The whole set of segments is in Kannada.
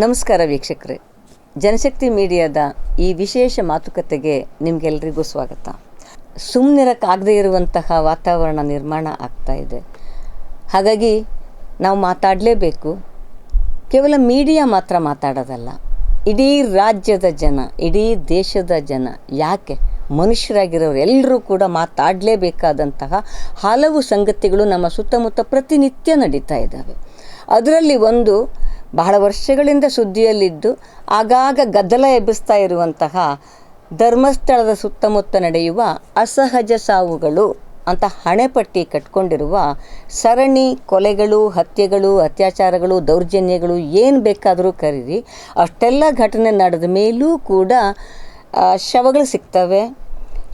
ನಮಸ್ಕಾರ ವೀಕ್ಷಕರೇ. ಜನಶಕ್ತಿ ಮೀಡಿಯಾದ ಈ ವಿಶೇಷ ಮಾತುಕತೆಗೆ ನಿಮಗೆಲ್ಲರಿಗೂ ಸ್ವಾಗತ. ಸುಮ್ಮನಿರಕ್ಕಾಗದೇ ಇರುವಂತಹ ವಾತಾವರಣ ನಿರ್ಮಾಣ ಆಗ್ತಾ ಇದೆ. ಹಾಗಾಗಿ ನಾವು ಮಾತಾಡಲೇಬೇಕು. ಕೇವಲ ಮೀಡಿಯಾ ಮಾತ್ರ ಮಾತಾಡೋದಲ್ಲ, ಇಡೀ ರಾಜ್ಯದ ಜನ, ಇಡೀ ದೇಶದ ಜನ, ಯಾಕೆ ಮನುಷ್ಯರಾಗಿರೋರು ಎಲ್ಲರೂ ಕೂಡ ಮಾತಾಡಲೇಬೇಕಾದಂತಹ ಹಲವು ಸಂಗತಿಗಳು ನಮ್ಮ ಸುತ್ತಮುತ್ತ ಪ್ರತಿನಿತ್ಯ ನಡೀತಾ ಇದ್ದಾವೆ. ಅದರಲ್ಲಿ ಒಂದು ಬಹಳ ವರ್ಷಗಳಿಂದ ಸುದ್ದಿಯಲ್ಲಿದ್ದು ಆಗಾಗ ಗದ್ದಲ ಎಬ್ಬಿಸ್ತಾ ಇರುವಂತಹ ಧರ್ಮಸ್ಥಳದ ಸುತ್ತಮುತ್ತ ನಡೆಯುವ ಅಸಹಜ ಸಾವುಗಳು ಅಂತ ಹಣೆಪಟ್ಟಿ ಕಟ್ಕೊಂಡಿರುವ ಸರಣಿ ಕೊಲೆಗಳು, ಹತ್ಯೆಗಳು, ಅತ್ಯಾಚಾರಗಳು, ದೌರ್ಜನ್ಯಗಳು ಏನು ಬೇಕಾದರೂ ಕರೀರಿ. ಅಷ್ಟೆಲ್ಲ ಘಟನೆ ನಡೆದ ಮೇಲೂ ಕೂಡ ಶವಗಳು ಸಿಗ್ತವೆ.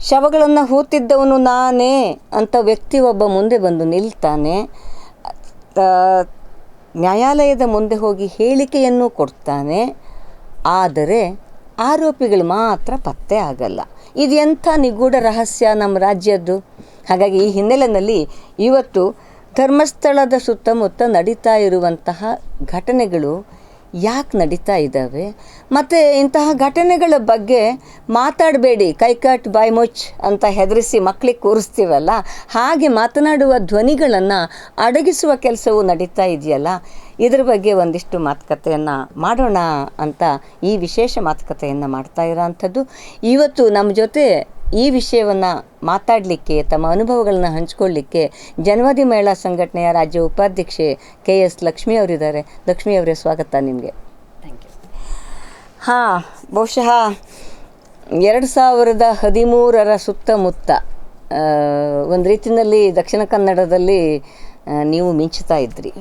ಶವಗಳನ್ನು ಹೂತಿದ್ದವನು ನಾನೇ ಅಂತ ವ್ಯಕ್ತಿ ಒಬ್ಬ ಮುಂದೆ ಬಂದು ನಿಲ್ತಾನೆ. ನ್ಯಾಯಾಲಯದ ಮುಂದೆ ಹೋಗಿ ಹೇಳಿಕೆಯನ್ನು ಕೊಡ್ತಾನೆ. ಆದರೆ ಆರೋಪಿಗಳು ಮಾತ್ರ ಪತ್ತೆ ಆಗಲ್ಲ. ಇದು ಎಂಥ ನಿಗೂಢ ರಹಸ್ಯ ನಮ್ಮ ರಾಜ್ಯದ್ದು? ಹಾಗಾಗಿ ಈ ಹಿನ್ನೆಲೆಯಲ್ಲಿ ಇವತ್ತು ಧರ್ಮಸ್ಥಳದ ಸುತ್ತಮುತ್ತ ನಡೀತಾ ಇರುವಂತಹ ಘಟನೆಗಳು ಯಾಕೆ ನಡೀತಾ ಇದ್ದಾವೆ? ಮತ್ತು ಇಂತಹ ಘಟನೆಗಳ ಬಗ್ಗೆ ಮಾತಾಡಬೇಡಿ, ಕೈಕಟ್ ಬಾಯ್ ಮುಚ್ ಅಂತ ಹೆದರಿಸಿ ಮಕ್ಕಳಿಗೆ ಕೂರಿಸ್ತೀವಲ್ಲ? ಹಾಗೆ ಮಾತನಾಡುವ ಧ್ವನಿಗಳನ್ನು ಅಡಗಿಸುವ ಕೆಲಸವು ನಡೀತಾ ಇದೆಯಲ್ಲ? ಇದ್ರ ಬಗ್ಗೆ ಒಂದಿಷ್ಟು ಮಾತುಕತೆಯನ್ನು ಮಾಡೋಣ ಅಂತ ಈ ವಿಶೇಷ ಮಾತುಕತೆಯನ್ನು ಮಾಡ್ತಾ ಇರೋವಂಥದ್ದು ಇವತ್ತು ನಮ್ಮ ಜೊತೆ ಈ ವಿಷಯವನ್ನು ಮಾತಾಡಲಿಕ್ಕೆ ತಮ್ಮ ಅನುಭವಗಳನ್ನ ಹಂಚಿಕೊಳ್ಳಿಕ್ಕೆ ಜನವಾದಿ ಮಹಿಳಾ ಸಂಘಟನೆಯ ರಾಜ್ಯ ಉಪಾಧ್ಯಕ್ಷೆ ಕೆ ಎಸ್ ಲಕ್ಷ್ಮಿ ಅವರಿದ್ದಾರೆ. ಲಕ್ಷ್ಮಿ ಅವರೇ ಸ್ವಾಗತ ನಿಮಗೆ. ಥ್ಯಾಂಕ್ ಯು ಹಾಂ ಬಹುಶಃ ಎರಡು ಸಾವಿರದ ಹದಿಮೂರರ ಸುತ್ತಮುತ್ತ ಒಂದು ರೀತಿಯಲ್ಲಿ ದಕ್ಷಿಣ ಕನ್ನಡದಲ್ಲಿ ನೀವು ಮಿಂಚುತ್ತಾ ಇದ್ರಿ.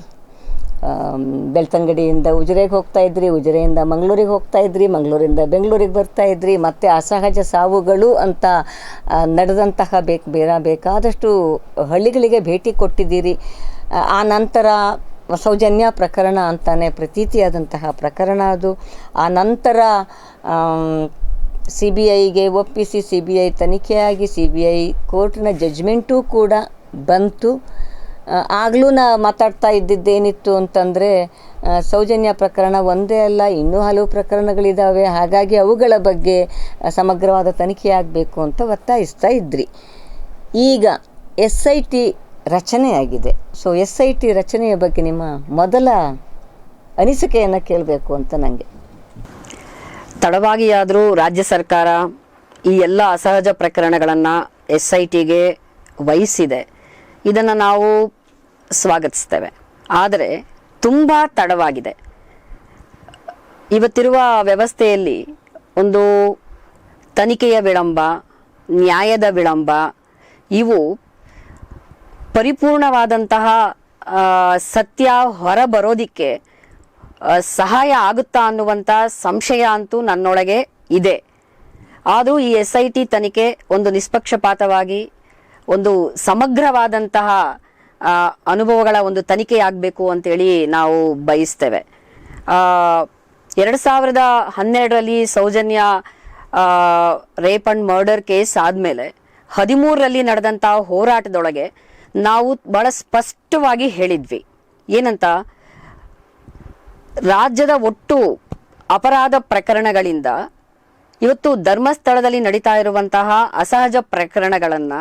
ಬೆಳ್ತಂಗಡಿಯಿಂದ ಉಜಿರೆಗೆ ಹೋಗ್ತಾ ಇದ್ರಿ, ಉಜಿರೆಯಿಂದ ಮಂಗಳೂರಿಗೆ ಹೋಗ್ತಾ ಇದ್ರಿ, ಮಂಗಳೂರಿಂದ ಬೆಂಗಳೂರಿಗೆ ಬರ್ತಾ ಇದ್ರಿ, ಮತ್ತು ಅಸಹಜ ಸಾವುಗಳು ಅಂತ ನಡೆದಂತಹ ಬೇಕು, ಬೇರೆ ಬೇಕಾದಷ್ಟು ಹಳ್ಳಿಗಳಿಗೆ ಭೇಟಿ ಕೊಟ್ಟಿದ್ದೀರಿ. ಆ ನಂತರ ಸೌಜನ್ಯ ಪ್ರಕರಣ ಅಂತಾನೆ ಪ್ರತೀತಿಯಾದಂತಹ ಪ್ರಕರಣ ಅದು. ಆ ನಂತರ ಸಿ ಬಿ ಐಗೆ ಒಪ್ಪಿಸಿ ಸಿ ಬಿ ಐ ತನಿಖೆಯಾಗಿ ಸಿ ಬಿ ಐ ಕೋರ್ಟ್ನ ಜಜ್ಮೆಂಟೂ ಕೂಡ ಬಂತು. ಆಗಲೂ ನಾ ಮಾತಾಡ್ತಾ ಇದ್ದಿದ್ದೇನಿತ್ತು ಅಂತಂದರೆ ಸೌಜನ್ಯ ಪ್ರಕರಣ ಒಂದೇ ಅಲ್ಲ, ಇನ್ನೂ ಹಲವು ಪ್ರಕರಣಗಳಿದ್ದಾವೆ ಹಾಗಾಗಿ ಅವುಗಳ ಬಗ್ಗೆ ಸಮಗ್ರವಾದ ತನಿಖೆ ಆಗಬೇಕು ಅಂತ ಒತ್ತಾಯಿಸ್ತಾ ಇದ್ರಿ. ಈಗ ಎಸ್ ಐ ಟಿ ರಚನೆಯಾಗಿದೆ. ಸೊ ಎಸ್ ಐ ಟಿ ರಚನೆಯ ಬಗ್ಗೆ ನಿಮ್ಮ ಮೊದಲ ಅನಿಸಿಕೆಯನ್ನು ಕೇಳಬೇಕು ಅಂತ ನನಗೆ ತಡವಾಗಿಯಾದರೂ ರಾಜ್ಯ ಸರ್ಕಾರ ಈ ಎಲ್ಲ ಅಸಹಜ ಪ್ರಕರಣಗಳನ್ನು ಎಸ್ ಐ ಟಿಗೆ ವಹಿಸಿದೆ. ಇದನ್ನು ನಾವು ಸ್ವಾಗತಿಸ್ತೇವೆ. ಆದರೆ ತುಂಬ ತಡವಾಗಿದೆ. ಇವತ್ತಿರುವ ವ್ಯವಸ್ಥೆಯಲ್ಲಿ ಒಂದು ತನಿಖೆಯ ವಿಳಂಬ, ನ್ಯಾಯದ ವಿಳಂಬ, ಇವು ಪರಿಪೂರ್ಣವಾದಂತಹ ಸತ್ಯ ಹೊರಬರೋದಿಕ್ಕೆ ಸಹಾಯ ಆಗುತ್ತಾ ಅನ್ನುವಂಥ ಸಂಶಯ ಅಂತೂ ನನ್ನೊಳಗೆ ಇದೆ. ಆದರೂ ಈ ಎಸ್ ಐ ಟಿ ತನಿಖೆ ಒಂದು ನಿಷ್ಪಕ್ಷಪಾತವಾಗಿ ಒಂದು ಸಮಗ್ರವಾದಂತಹ ಅನುಭವಗಳ ಒಂದು ತನಿಖೆಯಾಗಬೇಕು ಅಂತೇಳಿ ನಾವು ಬಯಸ್ತೇವೆ. ಎರಡು ಸಾವಿರದ ಹನ್ನೆರಡರಲ್ಲಿ Soujanya rape and murder case ಆದಮೇಲೆ ಹದಿಮೂರರಲ್ಲಿ ನಡೆದಂತಹ ಹೋರಾಟದೊಳಗೆ ನಾವು ಬಹಳ ಸ್ಪಷ್ಟವಾಗಿ ಹೇಳಿದ್ವಿ. ಏನಂತ? ರಾಜ್ಯದ ಒಟ್ಟು ಅಪರಾಧ ಪ್ರಕರಣಗಳಿಂದ ಇವತ್ತು ಧರ್ಮಸ್ಥಳದಲ್ಲಿ ನಡೀತಾ ಇರುವಂತಹ ಅಸಹಜ ಪ್ರಕರಣಗಳನ್ನು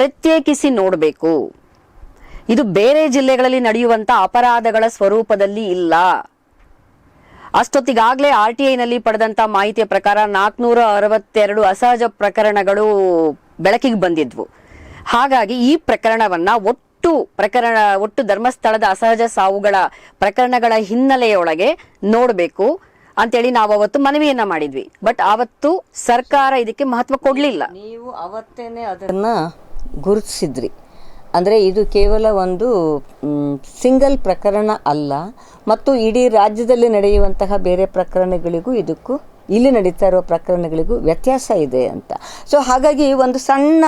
ಪ್ರತ್ಯೇಕಿಸಿ ನೋಡಬೇಕು. ಇದು ಬೇರೆ ಜಿಲ್ಲೆಗಳಲ್ಲಿ ನಡೆಯುವಂಥ ಅಪರಾಧಗಳ ಸ್ವರೂಪದಲ್ಲಿ ಇಲ್ಲ. ಅಷ್ಟೊತ್ತಿಗಾಗಲೇ ಆರ್ ಟಿ ಐನಲ್ಲಿ ಪಡೆದಂಥ ಮಾಹಿತಿಯ ಪ್ರಕಾರ ನಾಲ್ಕುನೂರ ಅರವತ್ತೆರಡು ಅಸಹಜ ಪ್ರಕರಣಗಳು ಬೆಳಕಿಗೆ ಬಂದಿದ್ವು. ಹಾಗಾಗಿ ಈ ಪ್ರಕರಣವನ್ನ ಒಟ್ಟು ಪ್ರಕರಣ, ಒಟ್ಟು ಧರ್ಮಸ್ಥಳದ ಅಸಹಜ ಸಾವುಗಳ ಪ್ರಕರಣಗಳ ಹಿನ್ನೆಲೆಯೊಳಗೆ ನೋಡಬೇಕು ಅಂತೇಳಿ ನಾವು ಅವತ್ತು ಮನವಿಯನ್ನ ಮಾಡಿದ್ವಿ. ಬಟ್ ಆವತ್ತು ಸರ್ಕಾರ ಇದಕ್ಕೆ ಮಹತ್ವ ಕೊಡಲಿಲ್ಲ. ನೀವು ಅವತ್ತೇನೆ ಅದನ್ನು ಗುರುತಿಸಿದ್ರಿ. ಅಂದರೆ ಇದು ಕೇವಲ ಒಂದು ಸಿಂಗಲ್ ಪ್ರಕರಣ ಅಲ್ಲ, ಮತ್ತು ಇಡೀ ರಾಜ್ಯದಲ್ಲಿ ನಡೆಯುವಂತಹ ಬೇರೆ ಪ್ರಕರಣಗಳಿಗೂ ಇದಕ್ಕೂ, ಇಲ್ಲಿ ನಡೀತಾ ಇರುವ ಪ್ರಕರಣಗಳಿಗೂ ವ್ಯತ್ಯಾಸ ಇದೆ ಅಂತ. ಸೊ ಹಾಗಾಗಿ ಒಂದು ಸಣ್ಣ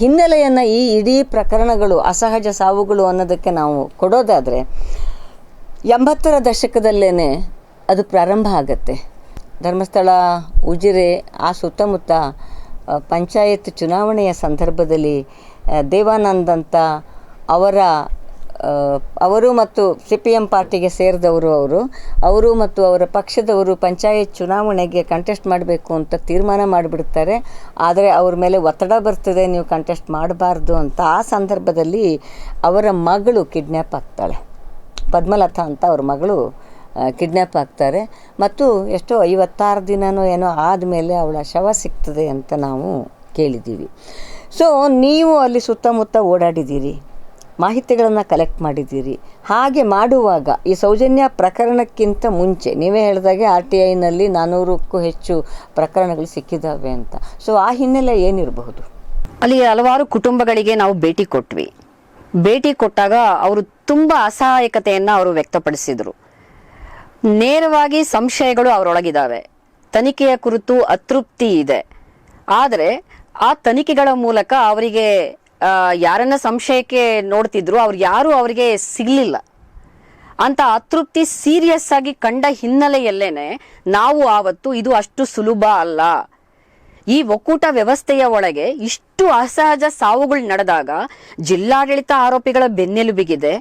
ಹಿನ್ನೆಲೆಯನ್ನು ಈ ಇಡೀ ಪ್ರಕರಣಗಳು, ಅಸಹಜ ಸಾವುಗಳು ಅನ್ನೋದಕ್ಕೆ ನಾವು ಕೊಡೋದಾದರೆ, ಎಂಬತ್ತರ ದಶಕದಲ್ಲೇ ಅದು ಪ್ರಾರಂಭ ಆಗತ್ತೆ. ಧರ್ಮಸ್ಥಳ, ಉಜಿರೆ, ಆ ಸುತ್ತಮುತ್ತ ಪಂಚಾಯತ್ ಚುನಾವಣೆಯ ಸಂದರ್ಭದಲ್ಲಿ ದೇವಾನಂದ್ ಅಂತ ಅವರ ಅವರು ಮತ್ತು ಸಿ ಪಿ ಎಂ ಪಾರ್ಟಿಗೆ ಸೇರಿದವರು ಅವರು ಅವರು ಮತ್ತು ಅವರ ಪಕ್ಷದವರು ಪಂಚಾಯತ್ ಚುನಾವಣೆಗೆ ಕಂಟೆಸ್ಟ್ ಮಾಡಬೇಕು ಅಂತ ತೀರ್ಮಾನ ಮಾಡಿಬಿಡ್ತಾರೆ. ಆದರೆ ಅವ್ರ ಮೇಲೆ ಒತ್ತಡ ಬರ್ತದೆ, ನೀವು ಕಂಟೆಸ್ಟ್ ಮಾಡಬಾರ್ದು ಅಂತ ಆ ಸಂದರ್ಭದಲ್ಲಿ ಅವರ ಮಗಳು ಕಿಡ್ನ್ಯಾಪ್ ಆಗ್ತಾಳೆ. ಪದ್ಮಲತಾ ಅಂತ ಅವ್ರ ಮಗಳು ಕಿಡ್ನ್ಯಾಪ್ ಆಗ್ತಾರೆ. ಮತ್ತು ಎಷ್ಟೋ ಐವತ್ತಾರು ದಿನನೋ ಏನೋ ಆದಮೇಲೆ ಅವಳ ಶವ ಸಿಗ್ತದೆ ಅಂತ ನಾವು ಕೇಳಿದ್ದೀವಿ. ಸೊ ನೀವು ಅಲ್ಲಿ ಸುತ್ತಮುತ್ತ ಓಡಾಡಿದ್ದೀರಿ. ಮಾಹಿತಿಗಳನ್ನು ಕಲೆಕ್ಟ್ ಮಾಡಿದ್ದೀರಿ. ಹಾಗೆ ಮಾಡುವಾಗ ಈ ಸೌಜನ್ಯ ಪ್ರಕರಣಕ್ಕಿಂತ ಮುಂಚೆ, ನೀವೇ ಹೇಳಿದಾಗೆ ಆರ್ ಟಿ ಐನಲ್ಲಿ ನಾನ್ನೂರಕ್ಕೂ ಹೆಚ್ಚು ಪ್ರಕರಣಗಳು ಸಿಕ್ಕಿದ್ದಾವೆ ಅಂತ. ಸೊ ಆ ಹಿನ್ನೆಲೆ ಏನಿರಬಹುದು? ಅಲ್ಲಿ ಹಲವಾರು ಕುಟುಂಬಗಳಿಗೆ ನಾವು ಭೇಟಿ ಕೊಟ್ವಿ. ಭೇಟಿ ಕೊಟ್ಟಾಗ ಅವರು ತುಂಬ ಅಸಹಾಯಕತೆಯನ್ನು ಅವರು ವ್ಯಕ್ತಪಡಿಸಿದ್ರು. ನೇರವಾಗಿ ಸಂಶಯಗಳು ಅವರೊಳಗಿದಾವೆ ತನಿಖೆಯ ಕುರಿತು ಅತೃಪ್ತಿ ಇದೆ. ಆದರೆ ಆ ತನಿಖೆಗಳ ಮೂಲಕ ಅವರಿಗೆ ಯಾರನ್ನ ಸಂಶಯಕ್ಕೆ ನೋಡ್ತಿದ್ರು ಅವ್ರು ಯಾರು ಅವರಿಗೆ ಸಿಗ್ಲಿಲ್ಲ. ಅಂತ ಅತೃಪ್ತಿ ಸೀರಿಯಸ್ ಆಗಿ ಕಂಡ ಹಿನ್ನೆಲೆಯಲ್ಲೇನೆ ನಾವು ಆವತ್ತು ಇದು ಅಷ್ಟು ಸುಲಭ ಅಲ್ಲ. ಈ ಒಕ್ಕೂಟ ವ್ಯವಸ್ಥೆಯ ಒಳಗೆ ಇಷ್ಟು ಅಸಹಜ ಸಾವುಗಳು ನಡೆದಾಗ ಜಿಲ್ಲಾಡಳಿತ ಆರೋಪಿಗಳ ಬೆನ್ನೆಲುಬಿಗಿದೆ.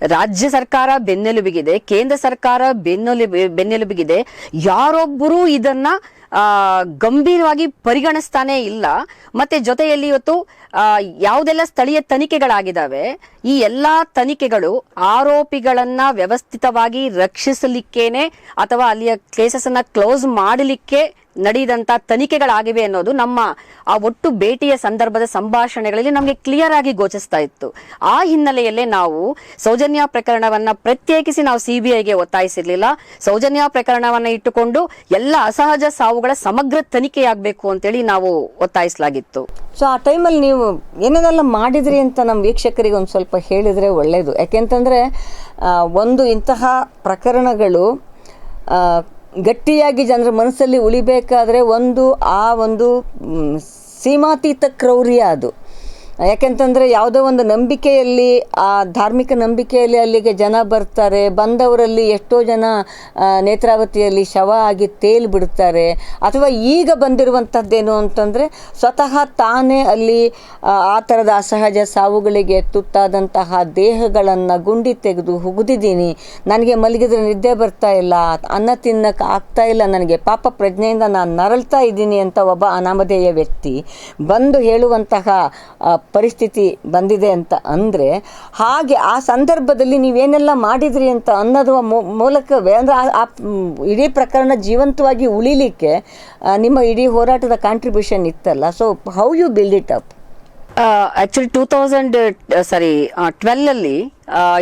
ರಾಜ್ಯ ಸರ್ಕಾರ ಬೆನ್ನೆಲುಬಿಗಿದೆ, ಕೇಂದ್ರ ಸರ್ಕಾರ ಬೆನ್ನೆಲು, ಬೆನ್ನೆಲುಬಿಗಿದೆ. ಯಾರೊಬ್ಬರೂ ಇದನ್ನ ಗಂಭೀರವಾಗಿ ಪರಿಗಣಿಸ್ತಾನೆ ಇಲ್ಲ. ಮತ್ತೆ ಜೊತೆಯಲ್ಲಿ ಇವತ್ತು ಯಾವುದೆಲ್ಲ ಸ್ಥಳೀಯ ತನಿಖೆಗಳಾಗಿದ್ದಾವೆ ಈ ಎಲ್ಲಾ ತನಿಖೆಗಳು ಆರೋಪಿಗಳನ್ನ ವ್ಯವಸ್ಥಿತವಾಗಿ ರಕ್ಷಿಸಲಿಕ್ಕೇನೆ ಅಥವಾ ಅಲ್ಲಿಯ ಕೇಸಸ್ ಅನ್ನ ಕ್ಲೋಸ್ ಮಾಡಲಿಕ್ಕೆ ನಡೆದಂತ ತನಿಖೆಗಳಾಗಿವೆ ಅನ್ನೋದು ನಮ್ಮ ಆ ಒಟ್ಟು ಭೇಟಿಯ ಸಂದರ್ಭದ ಸಂಭಾಷಣೆಗಳಲ್ಲಿ ನಮಗೆ ಕ್ಲಿಯರ್ ಆಗಿ ಗೋಚರಿಸ್ತಾ ಇತ್ತು. ಆ ಹಿನ್ನೆಲೆಯಲ್ಲೇ ನಾವು ಸೌಜನ್ಯ ಪ್ರಕರಣವನ್ನ ಪ್ರತ್ಯೇಕಿಸಿ ನಾವು ಸಿಬಿಐಗೆ ಒತ್ತಾಯಿಸಿರ್ಲಿಲ್ಲ. ಸೌಜನ್ಯ ಪ್ರಕರಣವನ್ನ ಇಟ್ಟುಕೊಂಡು ಎಲ್ಲ ಅಸಹಜ ಸಾವುಗಳ ಸಮಗ್ರ ತನಿಖೆಯಾಗಬೇಕು ಅಂತೇಳಿ ನಾವು ಒತ್ತಾಯಿಸಲಾಗಿತ್ತು. ಸೊ ಆ ಟೈಮಲ್ಲಿ ನೀವು ಏನೇನೆಲ್ಲ ಮಾಡಿದ್ರಿ ಅಂತ ನಮ್ಮ ವೀಕ್ಷಕರಿಗೆ ಒಂದು ಸ್ವಲ್ಪ ಹೇಳಿದರೆ ಒಳ್ಳೆಯದು ಯಾಕೆಂತಂದ್ರೆ ಒಂದು ಇಂತಹ ಪ್ರಕರಣಗಳು ಗಟ್ಟಿಯಾಗಿ ಜನರ ಮನಸ್ಸಲ್ಲಿ ಉಳಿಬೇಕಾದ್ರೆ ಒಂದು ಆ ಒಂದು ಸೀಮಾತೀತ ಕ್ರೌರ್ಯ ಅದು. ಯಾಕೆಂತಂದರೆ ಯಾವುದೋ ಒಂದು ನಂಬಿಕೆಯಲ್ಲಿ ಆ ಧಾರ್ಮಿಕ ನಂಬಿಕೆಯಲ್ಲಿ ಅಲ್ಲಿಗೆ ಜನ ಬರ್ತಾರೆ ಬಂದವರಲ್ಲಿ ಎಷ್ಟೋ ಜನ ನೇತ್ರಾವತಿಯಲ್ಲಿ ಶವ ಆಗಿ ತೇಲ್ ಬಿಡ್ತಾರೆ ಅಥವಾ ಈಗ ಬಂದಿರುವಂಥದ್ದೇನು ಅಂತಂದರೆ ಸ್ವತಃ ತಾನೇ ಅಲ್ಲಿ ಆ, ಥರದ ಅಸಹಜ ಸಾವುಗಳಿಗೆ ತುತ್ತಾದಂತಹ ದೇಹಗಳನ್ನು ಗುಂಡಿ ತೆಗೆದು ಹುಗಿದಿದ್ದೀನಿ. ನನಗೆ ಮಲಗಿದ್ರೆ ನಿದ್ದೆ ಬರ್ತಾ ಇಲ್ಲ ಅನ್ನ ತಿನ್ನಕ್ಕೆ ಆಗ್ತಾ ಇಲ್ಲ ನನಗೆ ಪಾಪ ಪ್ರಜ್ಞೆಯಿಂದ ನಾನು ನರಳ್ತಾ ಇದ್ದೀನಿ ಅಂತ ಒಬ್ಬ ಅನಾಮಧೇಯ ವ್ಯಕ್ತಿ ಬಂದು ಹೇಳುವಂತಹ ಪರಿಸ್ಥಿತಿ ಬಂದಿದೆ ಅಂತ ಅಂದರೆ ಹಾಗೆ ಆ ಸಂದರ್ಭದಲ್ಲಿ ನೀವೇನೆಲ್ಲ ಮಾಡಿದ್ರಿ ಅಂತ ಅನ್ನೋದು ಮೂಲಕವೇ ಅಂದರೆ ಆ- ಇಡೀ ಪ್ರಕರಣ ಜೀವಂತವಾಗಿ ಉಳಿಲಿಕ್ಕೆ ನಿಮ್ಮ ಇಡೀ ಹೋರಾಟದ ಕಾಂಟ್ರಿಬ್ಯೂಷನ್ ಇತ್ತಲ್ಲ. So how you build it up actually two thousand sorry twelve ಅಲ್ಲಿ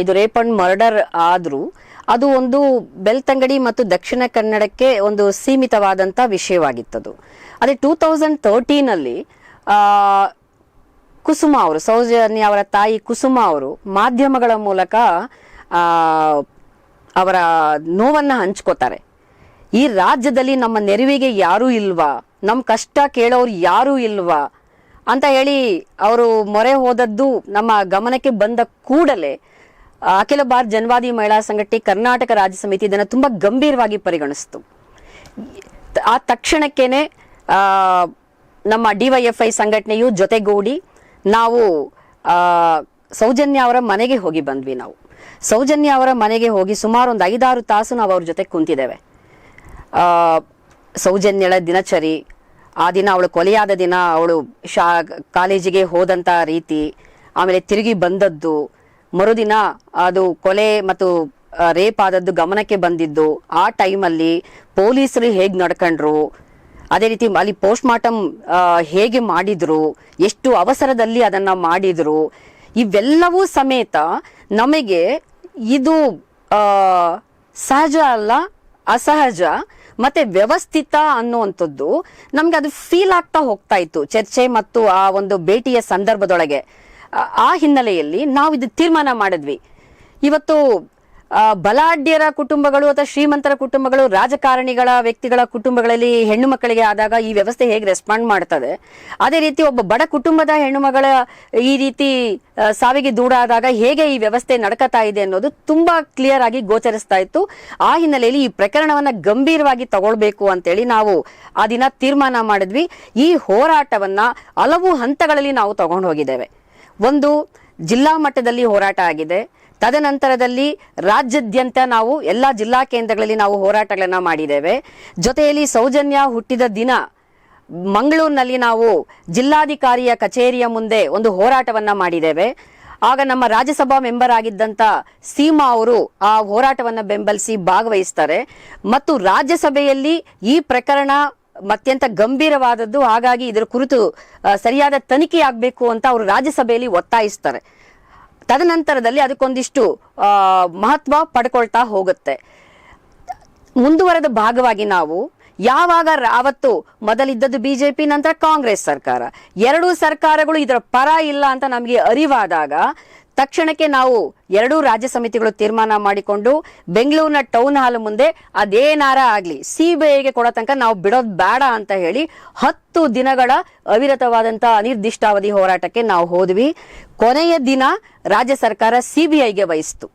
ಇದು ರೇಪ್ ಅಂಡ್ ಮರ್ಡರ್ ಆದರೂ ಅದು ಒಂದು ಬೆಳ್ತಂಗಡಿ ಮತ್ತು ದಕ್ಷಿಣ ಕನ್ನಡಕ್ಕೆ ಒಂದು ಸೀಮಿತವಾದಂಥ ವಿಷಯವಾಗಿತ್ತದು. ಅದೇ ಟೂ ತೌಸಂಡ್ ತರ್ಟೀನ್ ಅಲ್ಲಿ ಆ, ಕುಸುಮ ಅವರು, ಸೌಜನ್ಯ ಅವರ ತಾಯಿ ಕುಸುಮ ಅವರು ಮಾಧ್ಯಮಗಳ ಮೂಲಕ ಅವರ ನೋವನ್ನು ಹಂಚ್ಕೋತಾರೆ. ಈ ರಾಜ್ಯದಲ್ಲಿ ನಮ್ಮ ನೆರವಿಗೆ ಯಾರೂ ಇಲ್ವಾ? ನಮ್ಮ ಕಷ್ಟ ಕೇಳೋರು ಯಾರೂ ಇಲ್ವಾ? ಅಂತ ಹೇಳಿ ಅವರು ಮೊರೆ ಹೋದದ್ದು ನಮ್ಮ ಗಮನಕ್ಕೆ ಬಂದ ಕೂಡಲೇ, ಅಖಿಲ ಭಾರತ ಜನವಾದಿ ಮಹಿಳಾ ಸಂಘಟನೆ ಕರ್ನಾಟಕ ರಾಜ್ಯ ಸಮಿತಿ ಇದನ್ನು ತುಂಬ ಗಂಭೀರವಾಗಿ ಪರಿಗಣಿಸ್ತು. ಆ ತಕ್ಷಣಕ್ಕೇನೆ ನಮ್ಮ ಡಿವೈಎಫ್ಐ ಸಂಘಟನೆಯು ಜೊತೆಗೂಡಿ ನಾವು ಸೌಜನ್ಯ ಅವರ ಮನೆಗೆ ಹೋಗಿ ಬಂದ್ವಿ ನಾವು. ಸೌಜನ್ಯ ಅವರ ಮನೆಗೆ ಹೋಗಿ ಸುಮಾರು ಒಂದು ಐದಾರು ತಾಸು ನಾವು ಅವ್ರ ಜೊತೆ ಕುಂತಿದ್ದೇವೆ. ಸೌಜನ್ಯಳ ದಿನಚರಿ, ಆ ದಿನ ಅವಳು ಕೊಲೆಯಾದ ದಿನ ಅವಳು ಶಾ, ಕಾಲೇಜಿಗೆ ಹೋದಂಥ ರೀತಿ, ಆಮೇಲೆ ತಿರುಗಿ ಬಂದದ್ದು, ಮರುದಿನ ಅದು ಕೊಲೆ ಮತ್ತು ರೇಪ್ ಆದದ್ದು ಗಮನಕ್ಕೆ ಬಂದಿದ್ದು, ಆ ಟೈಮಲ್ಲಿ ಪೊಲೀಸರು ಹೇಗೆ ನಡ್ಕೊಂಡ್ರು ಅದೇ ರೀತಿ ಅಲ್ಲಿ ಪೋಸ್ಟ್ ಮಾರ್ಟಮ್ ಹೇಗೆ ಮಾಡಿದ್ರು, ಎಷ್ಟು ಅವಸರದಲ್ಲಿ ಅದನ್ನ ಮಾಡಿದ್ರು, ಇವೆಲ್ಲವೂ ಸಮೇತ ನಮಗೆ ಇದು ಸಹಜ ಅಲ್ಲ, ಅಸಹಜ ಮತ್ತೆ ವ್ಯವಸ್ಥಿತ ಅನ್ನುವಂಥದ್ದು ನಮ್ಗೆ ಅದು ಫೀಲ್ ಆಗ್ತಾ ಹೋಗ್ತಾ ಇತ್ತು ಚರ್ಚೆ ಮತ್ತು ಆ ಒಂದು ಭೇಟಿಯ ಸಂದರ್ಭದೊಳಗೆ. ಆ- ಹಿನ್ನೆಲೆಯಲ್ಲಿ ನಾವು ಇದು ತೀರ್ಮಾನ ಮಾಡಿದ್ವಿ. ಇವತ್ತು ಬಲಾಢ್ಯರ ಕುಟುಂಬಗಳು ಅಥವಾ ಶ್ರೀಮಂತರ ಕುಟುಂಬಗಳು ರಾಜಕಾರಣಿಗಳ ವ್ಯಕ್ತಿಗಳ ಕುಟುಂಬಗಳಲ್ಲಿ ಹೆಣ್ಣು ಮಕ್ಕಳಿಗೆ ಆದಾಗ ಈ ವ್ಯವಸ್ಥೆ ಹೇಗೆ ರೆಸ್ಪಾಂಡ್ ಮಾಡ್ತದೆ? ಅದೇ ರೀತಿ ಒಬ್ಬ ಬಡ ಕುಟುಂಬದ ಹೆಣ್ಣು ಮಗಳ ಈ ರೀತಿ ಸಾವಿಗೆ ದೂಡಾದಾಗ ಹೇಗೆ ಈ ವ್ಯವಸ್ಥೆ ನಡ್ಕತಾ ಇದೆ ಅನ್ನೋದು ತುಂಬಾ ಕ್ಲಿಯರ್ ಆಗಿ ಗೋಚರಿಸ್ತಾ ಇತ್ತು. ಆ ಹಿನ್ನೆಲೆಯಲ್ಲಿ ಈ ಪ್ರಕರಣವನ್ನ ಗಂಭೀರವಾಗಿ ತಗೊಳ್ಬೇಕು ಅಂತೇಳಿ ನಾವು ಆ ದಿನ ತೀರ್ಮಾನ ಮಾಡಿದ್ವಿ. ಈ ಹೋರಾಟವನ್ನ ಹಲವು ಹಂತಗಳಲ್ಲಿ ನಾವು ತಗೊಂಡು ಹೋಗಿದ್ದೇವೆ. ಒಂದು, ಜಿಲ್ಲಾ ಮಟ್ಟದಲ್ಲಿ ಹೋರಾಟ ಆಗಿದೆ. ತದನಂತರದಲ್ಲಿ ರಾಜ್ಯಾದ್ಯಂತ ನಾವು ಎಲ್ಲ ಜಿಲ್ಲಾ ಕೇಂದ್ರಗಳಲ್ಲಿ ನಾವು ಹೋರಾಟಗಳನ್ನು ಮಾಡಿದ್ದೇವೆ. ಜೊತೆಯಲ್ಲಿ ಸೌಜನ್ಯ ಹುಟ್ಟಿದ ದಿನ ಮಂಗಳೂರಿನಲ್ಲಿ ನಾವು ಜಿಲ್ಲಾಧಿಕಾರಿಯ ಕಚೇರಿಯ ಮುಂದೆ ಒಂದು ಹೋರಾಟವನ್ನ ಮಾಡಿದ್ದೇವೆ. ಆಗ ನಮ್ಮ ರಾಜ್ಯಸಭಾ ಮೆಂಬರ್ ಆಗಿದ್ದಂತ ಸೀಮಾ ಅವರು ಆ ಹೋರಾಟವನ್ನ ಬೆಂಬಲಿಸಿ ಭಾಗವಹಿಸ್ತಾರೆ. ಮತ್ತು ರಾಜ್ಯಸಭೆಯಲ್ಲಿ ಈ ಪ್ರಕರಣ ಅತ್ಯಂತ ಗಂಭೀರವಾದದ್ದು, ಹಾಗಾಗಿ ಇದರ ಕುರಿತು ಸರಿಯಾದ ತನಿಖೆ ಆಗಬೇಕು ಅಂತ ಅವರು ರಾಜ್ಯಸಭೆಯಲ್ಲಿ ಒತ್ತಾಯಿಸ್ತಾರೆ. ತದನಂತರದಲ್ಲಿ ಅದಕ್ಕೊಂದಿಷ್ಟು ಮಹತ್ವ ಪಡ್ಕೊಳ್ತಾ ಹೋಗುತ್ತೆ. ಮುಂದುವರೆದ ಭಾಗವಾಗಿ ನಾವು, ಯಾವಾಗ ಅವತ್ತು ಮೊದಲಿದ್ದದ್ದು ಬಿಜೆಪಿ, ನಂತರ ಕಾಂಗ್ರೆಸ್ ಸರ್ಕಾರ. ಎರಡೂ ಸರ್ಕಾರಗಳು ಇದರ ಪರ ಇಲ್ಲ ಅಂತ ನಮಗೆ ಅರಿವಾದಾಗ ತಕ್ಷಣಕ್ಕೆ ನಾವು ಎರಡೂ ರಾಜ್ಯ ಸಮಿತಿಗಳು ತೀರ್ಮಾನ ಮಾಡಿಕೊಂಡು ಬೆಂಗಳೂರಿನ ಟೌನ್ ಹಾಲ್ ಮುಂದೆ ಅದೇನಾರ ಆಗಲಿ ಸಿ ಬಿ ಐಗೆ ಕೊಡೋ ತನಕ ನಾವು ಬಿಡೋದು ಬೇಡ ಅಂತ ಹೇಳಿ ಹತ್ತು ದಿನಗಳ ಅವಿರತವಾದಂತಹ ಅನಿರ್ದಿಷ್ಟಾವಧಿ ಹೋರಾಟಕ್ಕೆ ನಾವು ಹೋದ್ವಿ. ಕೊನೆಯ ದಿನ ರಾಜ್ಯ ಸರ್ಕಾರ ಸಿ ಬಿ ಐಗೆ ವಹಿಸ್ತು.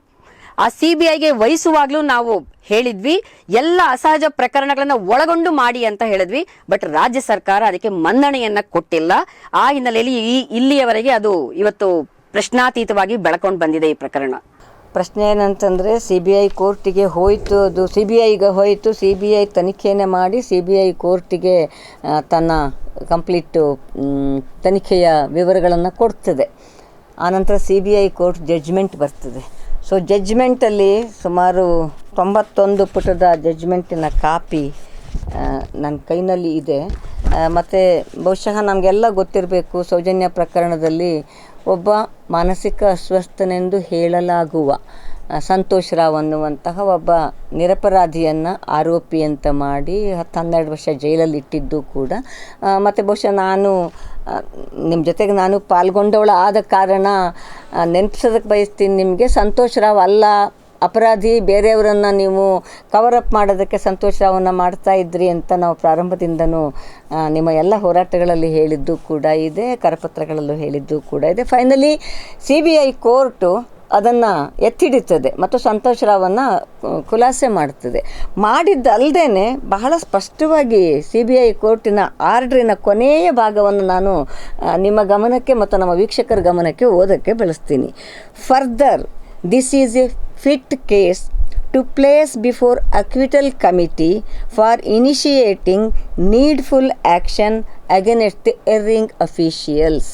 ಆ ಸಿ ಬಿ ಐಗೆ ವಹಿಸುವಾಗ್ಲೂ ನಾವು ಹೇಳಿದ್ವಿ, ಎಲ್ಲ ಅಸಹಜ ಪ್ರಕರಣಗಳನ್ನ ಒಳಗೊಂಡು ಮಾಡಿ ಅಂತ ಹೇಳಿದ್ವಿ, ಬಟ್ ರಾಜ್ಯ ಸರ್ಕಾರ ಅದಕ್ಕೆ ಮನ್ನಣೆಯನ್ನ ಕೊಟ್ಟಿಲ್ಲ. ಆ ಹಿನ್ನೆಲೆಯಲ್ಲಿ ಈ ಇಲ್ಲಿಯವರೆಗೆ ಅದು ಇವತ್ತು ಪ್ರಶ್ನಾತೀತವಾಗಿ ಬೆಳಕೊಂಡು ಬಂದಿದೆ ಈ ಪ್ರಕರಣ. ಪ್ರಶ್ನೆ ಏನಂತಂದರೆ ಸಿ ಬಿ ಐ ಕೋರ್ಟಿಗೆ ಹೋಯಿತು, ಅದು ಸಿ ಬಿ ಐಗೆ ಹೋಯಿತು ಸಿ ಬಿ ಐ ತನಿಖೆನೇ ಮಾಡಿ ಸಿ ಬಿ ಐ ಕೋರ್ಟಿಗೆ ತನ್ನ ಕಂಪ್ಲೀಟು ತನಿಖೆಯ ವಿವರಗಳನ್ನು ಕೊಡ್ತದೆ. ಆನಂತರ C B I court judgment ಬರ್ತದೆ. ಸೊ ಜಡ್ಜ್ಮೆಂಟಲ್ಲಿ ಸುಮಾರು ತೊಂಬತ್ತೊಂದು ಪುಟದ ಜಡ್ಜ್ಮೆಂಟಿನ ಕಾಪಿ ನನ್ನ ಕೈನಲ್ಲಿ ಇದೆ. ಮತ್ತು ಬಹುಶಃ ನಮಗೆಲ್ಲ ಗೊತ್ತಿರಬೇಕು ಸೌಜನ್ಯ ಪ್ರಕರಣದಲ್ಲಿ ಒಬ್ಬ ಮಾನಸಿಕ ಅಸ್ವಸ್ಥನೆಂದು ಹೇಳಲಾಗುವ ಸಂತೋಷ್ ರಾವ್ ಅನ್ನುವಂತಹ ಒಬ್ಬ ನಿರಪರಾಧಿಯನ್ನು ಆರೋಪಿ ಅಂತ ಮಾಡಿ ಹತ್ತು ಹನ್ನೆರಡು ವರ್ಷ ಜೈಲಲ್ಲಿ ಇಟ್ಟಿದ್ದು ಕೂಡ. ಮತ್ತು ಬಹುಶಃ ನಾನು ನಿಮ್ಮ ಜೊತೆಗೆ ನಾನು ಪಾಲ್ಗೊಂಡವಳ ಆದ ಕಾರಣ ನೆನಪಿಸೋದಕ್ಕೆ ಬಯಸ್ತೀನಿ ನಿಮಗೆ. ಸಂತೋಷ್ ರಾವ್ ಅಲ್ಲ ಅಪರಾಧಿ ಬೇರೆಯವರನ್ನು ನೀವು ಕವರಪ್ ಮಾಡೋದಕ್ಕೆ ಸಂತೋಷವನ್ನು ಮಾಡ್ತಾ ಇದ್ರಿ ಅಂತ ನಾವು ಪ್ರಾರಂಭದಿಂದನೂ ನಿಮ್ಮ ಎಲ್ಲ ಹೋರಾಟಗಳಲ್ಲಿ ಹೇಳಿದ್ದು ಕೂಡ ಇದೆ, ಕರಪತ್ರಗಳಲ್ಲೂ ಹೇಳಿದ್ದು ಕೂಡ ಇದೆ. Finally C B I court ಅದನ್ನು ಎತ್ತಿಡಿತದೆ ಮತ್ತು ಸಂತೋಷ್ ರಾವನ್ನು ಖುಲಾಸೆ ಮಾಡ್ತದೆ. ಮಾಡಿದ್ದಲ್ಲದೇ ಬಹಳ ಸ್ಪಷ್ಟವಾಗಿ ಸಿ ಬಿ ಐ ಕೋರ್ಟಿನ ಆರ್ಡ್ರಿನ ಕೊನೆಯ ಭಾಗವನ್ನು ನಾನು ನಿಮ್ಮ ಗಮನಕ್ಕೆ ಮತ್ತು ನಮ್ಮ ವೀಕ್ಷಕರ ಗಮನಕ್ಕೆ ಓದಕ್ಕೆ ಬೆಳೆಸ್ತೀನಿ. Further this is a fit case to place before acquittal committee for initiating needful action against the erring officials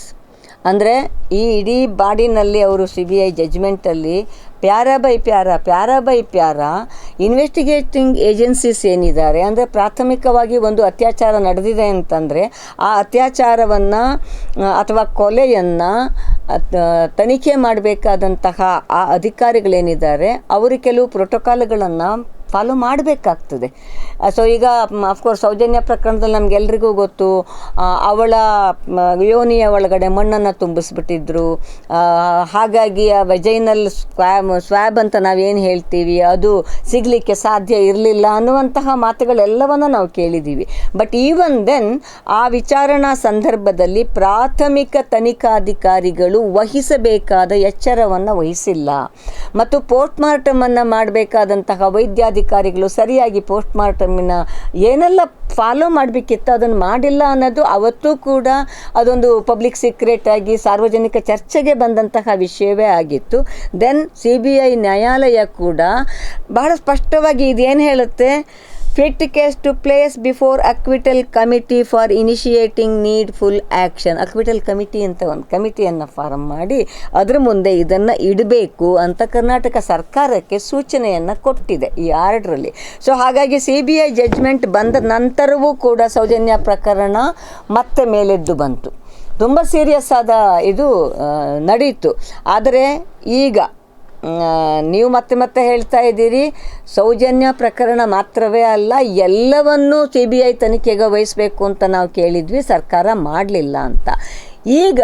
ಅಂದರೆ ಈ ಇಡೀ ಬಾಡಿನಲ್ಲಿ ಅವರು C B I ಜಜ್ಮೆಂಟಲ್ಲಿ para by para para by para investigating agencies ಏನಿದ್ದಾರೆ? ಅಂದರೆ ಪ್ರಾಥಮಿಕವಾಗಿ ಒಂದು ಅತ್ಯಾಚಾರ ನಡೆದಿದೆ ಅಂತಂದರೆ ಆ ಅತ್ಯಾಚಾರವನ್ನು ಅಥವಾ ಕೊಲೆಯನ್ನು ತನಿಖೆ ಮಾಡಬೇಕಾದಂತಹ ಆ ಅಧಿಕಾರಿಗಳೇನಿದ್ದಾರೆ, ಅವರು ಕೆಲವು ಪ್ರೋಟೋಕಾಲ್ಗಳನ್ನು ಫಾಲೋ ಮಾಡಬೇಕಾಗ್ತದೆ. ಸೊ ಈಗ ಅಫ್ಕೋರ್ಸ್ ಸೌಜನ್ಯ ಪ್ರಕರಣದಲ್ಲಿ ನಮಗೆಲ್ರಿಗೂ ಗೊತ್ತು. ಅವಳ ಯೋನಿಯ ಒಳಗಡೆ ಮಣ್ಣನ್ನು ತುಂಬಿಸ್ಬಿಟ್ಟಿದ್ರು. ಹಾಗಾಗಿ ಆ ವೆಜೈನಲ್ ಸ್ಕ್ವಾಬ್ ಸ್ವ್ಯಾಬ್ ಅಂತ ನಾವೇನು ಹೇಳ್ತೀವಿ, ಅದು ಸಿಗಲಿಕ್ಕೆ ಸಾಧ್ಯ ಇರಲಿಲ್ಲ ಅನ್ನುವಂತಹ ಮಾತುಗಳೆಲ್ಲವನ್ನು ನಾವು ಕೇಳಿದ್ದೀವಿ ಬಟ್ ಈವನ್ ದೆನ್ ಆ ವಿಚಾರಣಾ ಸಂದರ್ಭದಲ್ಲಿ ಪ್ರಾಥಮಿಕ ತನಿಖಾಧಿಕಾರಿಗಳು ವಹಿಸಬೇಕಾದ ಎಚ್ಚರವನ್ನು ವಹಿಸಿಲ್ಲ. ಮತ್ತು ಪೋಸ್ಟ್ ಮಾರ್ಟಮನ್ನು ಮಾಡಬೇಕಾದಂತಹ ವೈದ್ಯಾಧಿಕಾರಿಗಳು ಸರಿಯಾಗಿ ಪೋಸ್ಟ್ ಮಾರ್ಟಮಿನ ಏನೆಲ್ಲ ಫಾಲೋ ಮಾಡಬೇಕಿತ್ತು ಅದನ್ನು ಮಾಡಿಲ್ಲ ಅನ್ನೋದು ಅವತ್ತೂ ಕೂಡ ಅದೊಂದು ಪಬ್ಲಿಕ್ ಸೀಕ್ರೆಟ್ ಆಗಿ ಸಾರ್ವಜನಿಕ ಚರ್ಚೆಗೆ ಬಂದಂತಹ ವಿಷಯವೇ ಆಗಿತ್ತು. ದೆನ್ ಸಿ ಬಿ ಐ ನ್ಯಾಯಾಲಯ ಕೂಡ ಬಹಳ ಸ್ಪಷ್ಟವಾಗಿ ಇದೇನು ಹೇಳುತ್ತೆ? Fit case to place before acquittal committee for initiating needful action acquittal committee ಅಂತ ಒಂದು ಕಮಿಟಿಯನ್ನು ಫಾರ್ಮ್ ಮಾಡಿ, ಅದರ ಮುಂದೆ ಇದನ್ನು ಇಡಬೇಕು ಅಂತ ಕರ್ನಾಟಕ ಸರ್ಕಾರಕ್ಕೆ ಸೂಚನೆಯನ್ನು ಕೊಟ್ಟಿದೆ ಈ ಆರ್ಡ್ರಲ್ಲಿ. ಸೊ ಹಾಗಾಗಿ ಸಿ ಬಿ ಐ ಜಡ್ಜ್ಮೆಂಟ್ ಬಂದ ನಂತರವೂ ಕೂಡ ಸೌಜನ್ಯ ಪ್ರಕರಣ ಮತ್ತೆ ಮೇಲೆದ್ದು ಬಂತು. ತುಂಬ ಸೀರಿಯಸ್ ಆದ ಇದು ನಡೀತು. ಆದರೆ ಈಗ ನೀವು ಮತ್ತೆ ಮತ್ತೆ ಹೇಳ್ತಾ ಇದ್ದೀರಿ. ಸೌಜನ್ಯ ಪ್ರಕರಣ ಮಾತ್ರವೇ ಅಲ್ಲ, ಎಲ್ಲವನ್ನೂ ಸಿ ಬಿ ಐ ತನಿಖೆಗೆ ವಹಿಸಬೇಕು ಅಂತ ನಾವು ಕೇಳಿದ್ವಿ, ಸರ್ಕಾರ ಮಾಡಲಿಲ್ಲ ಅಂತ. ಈಗ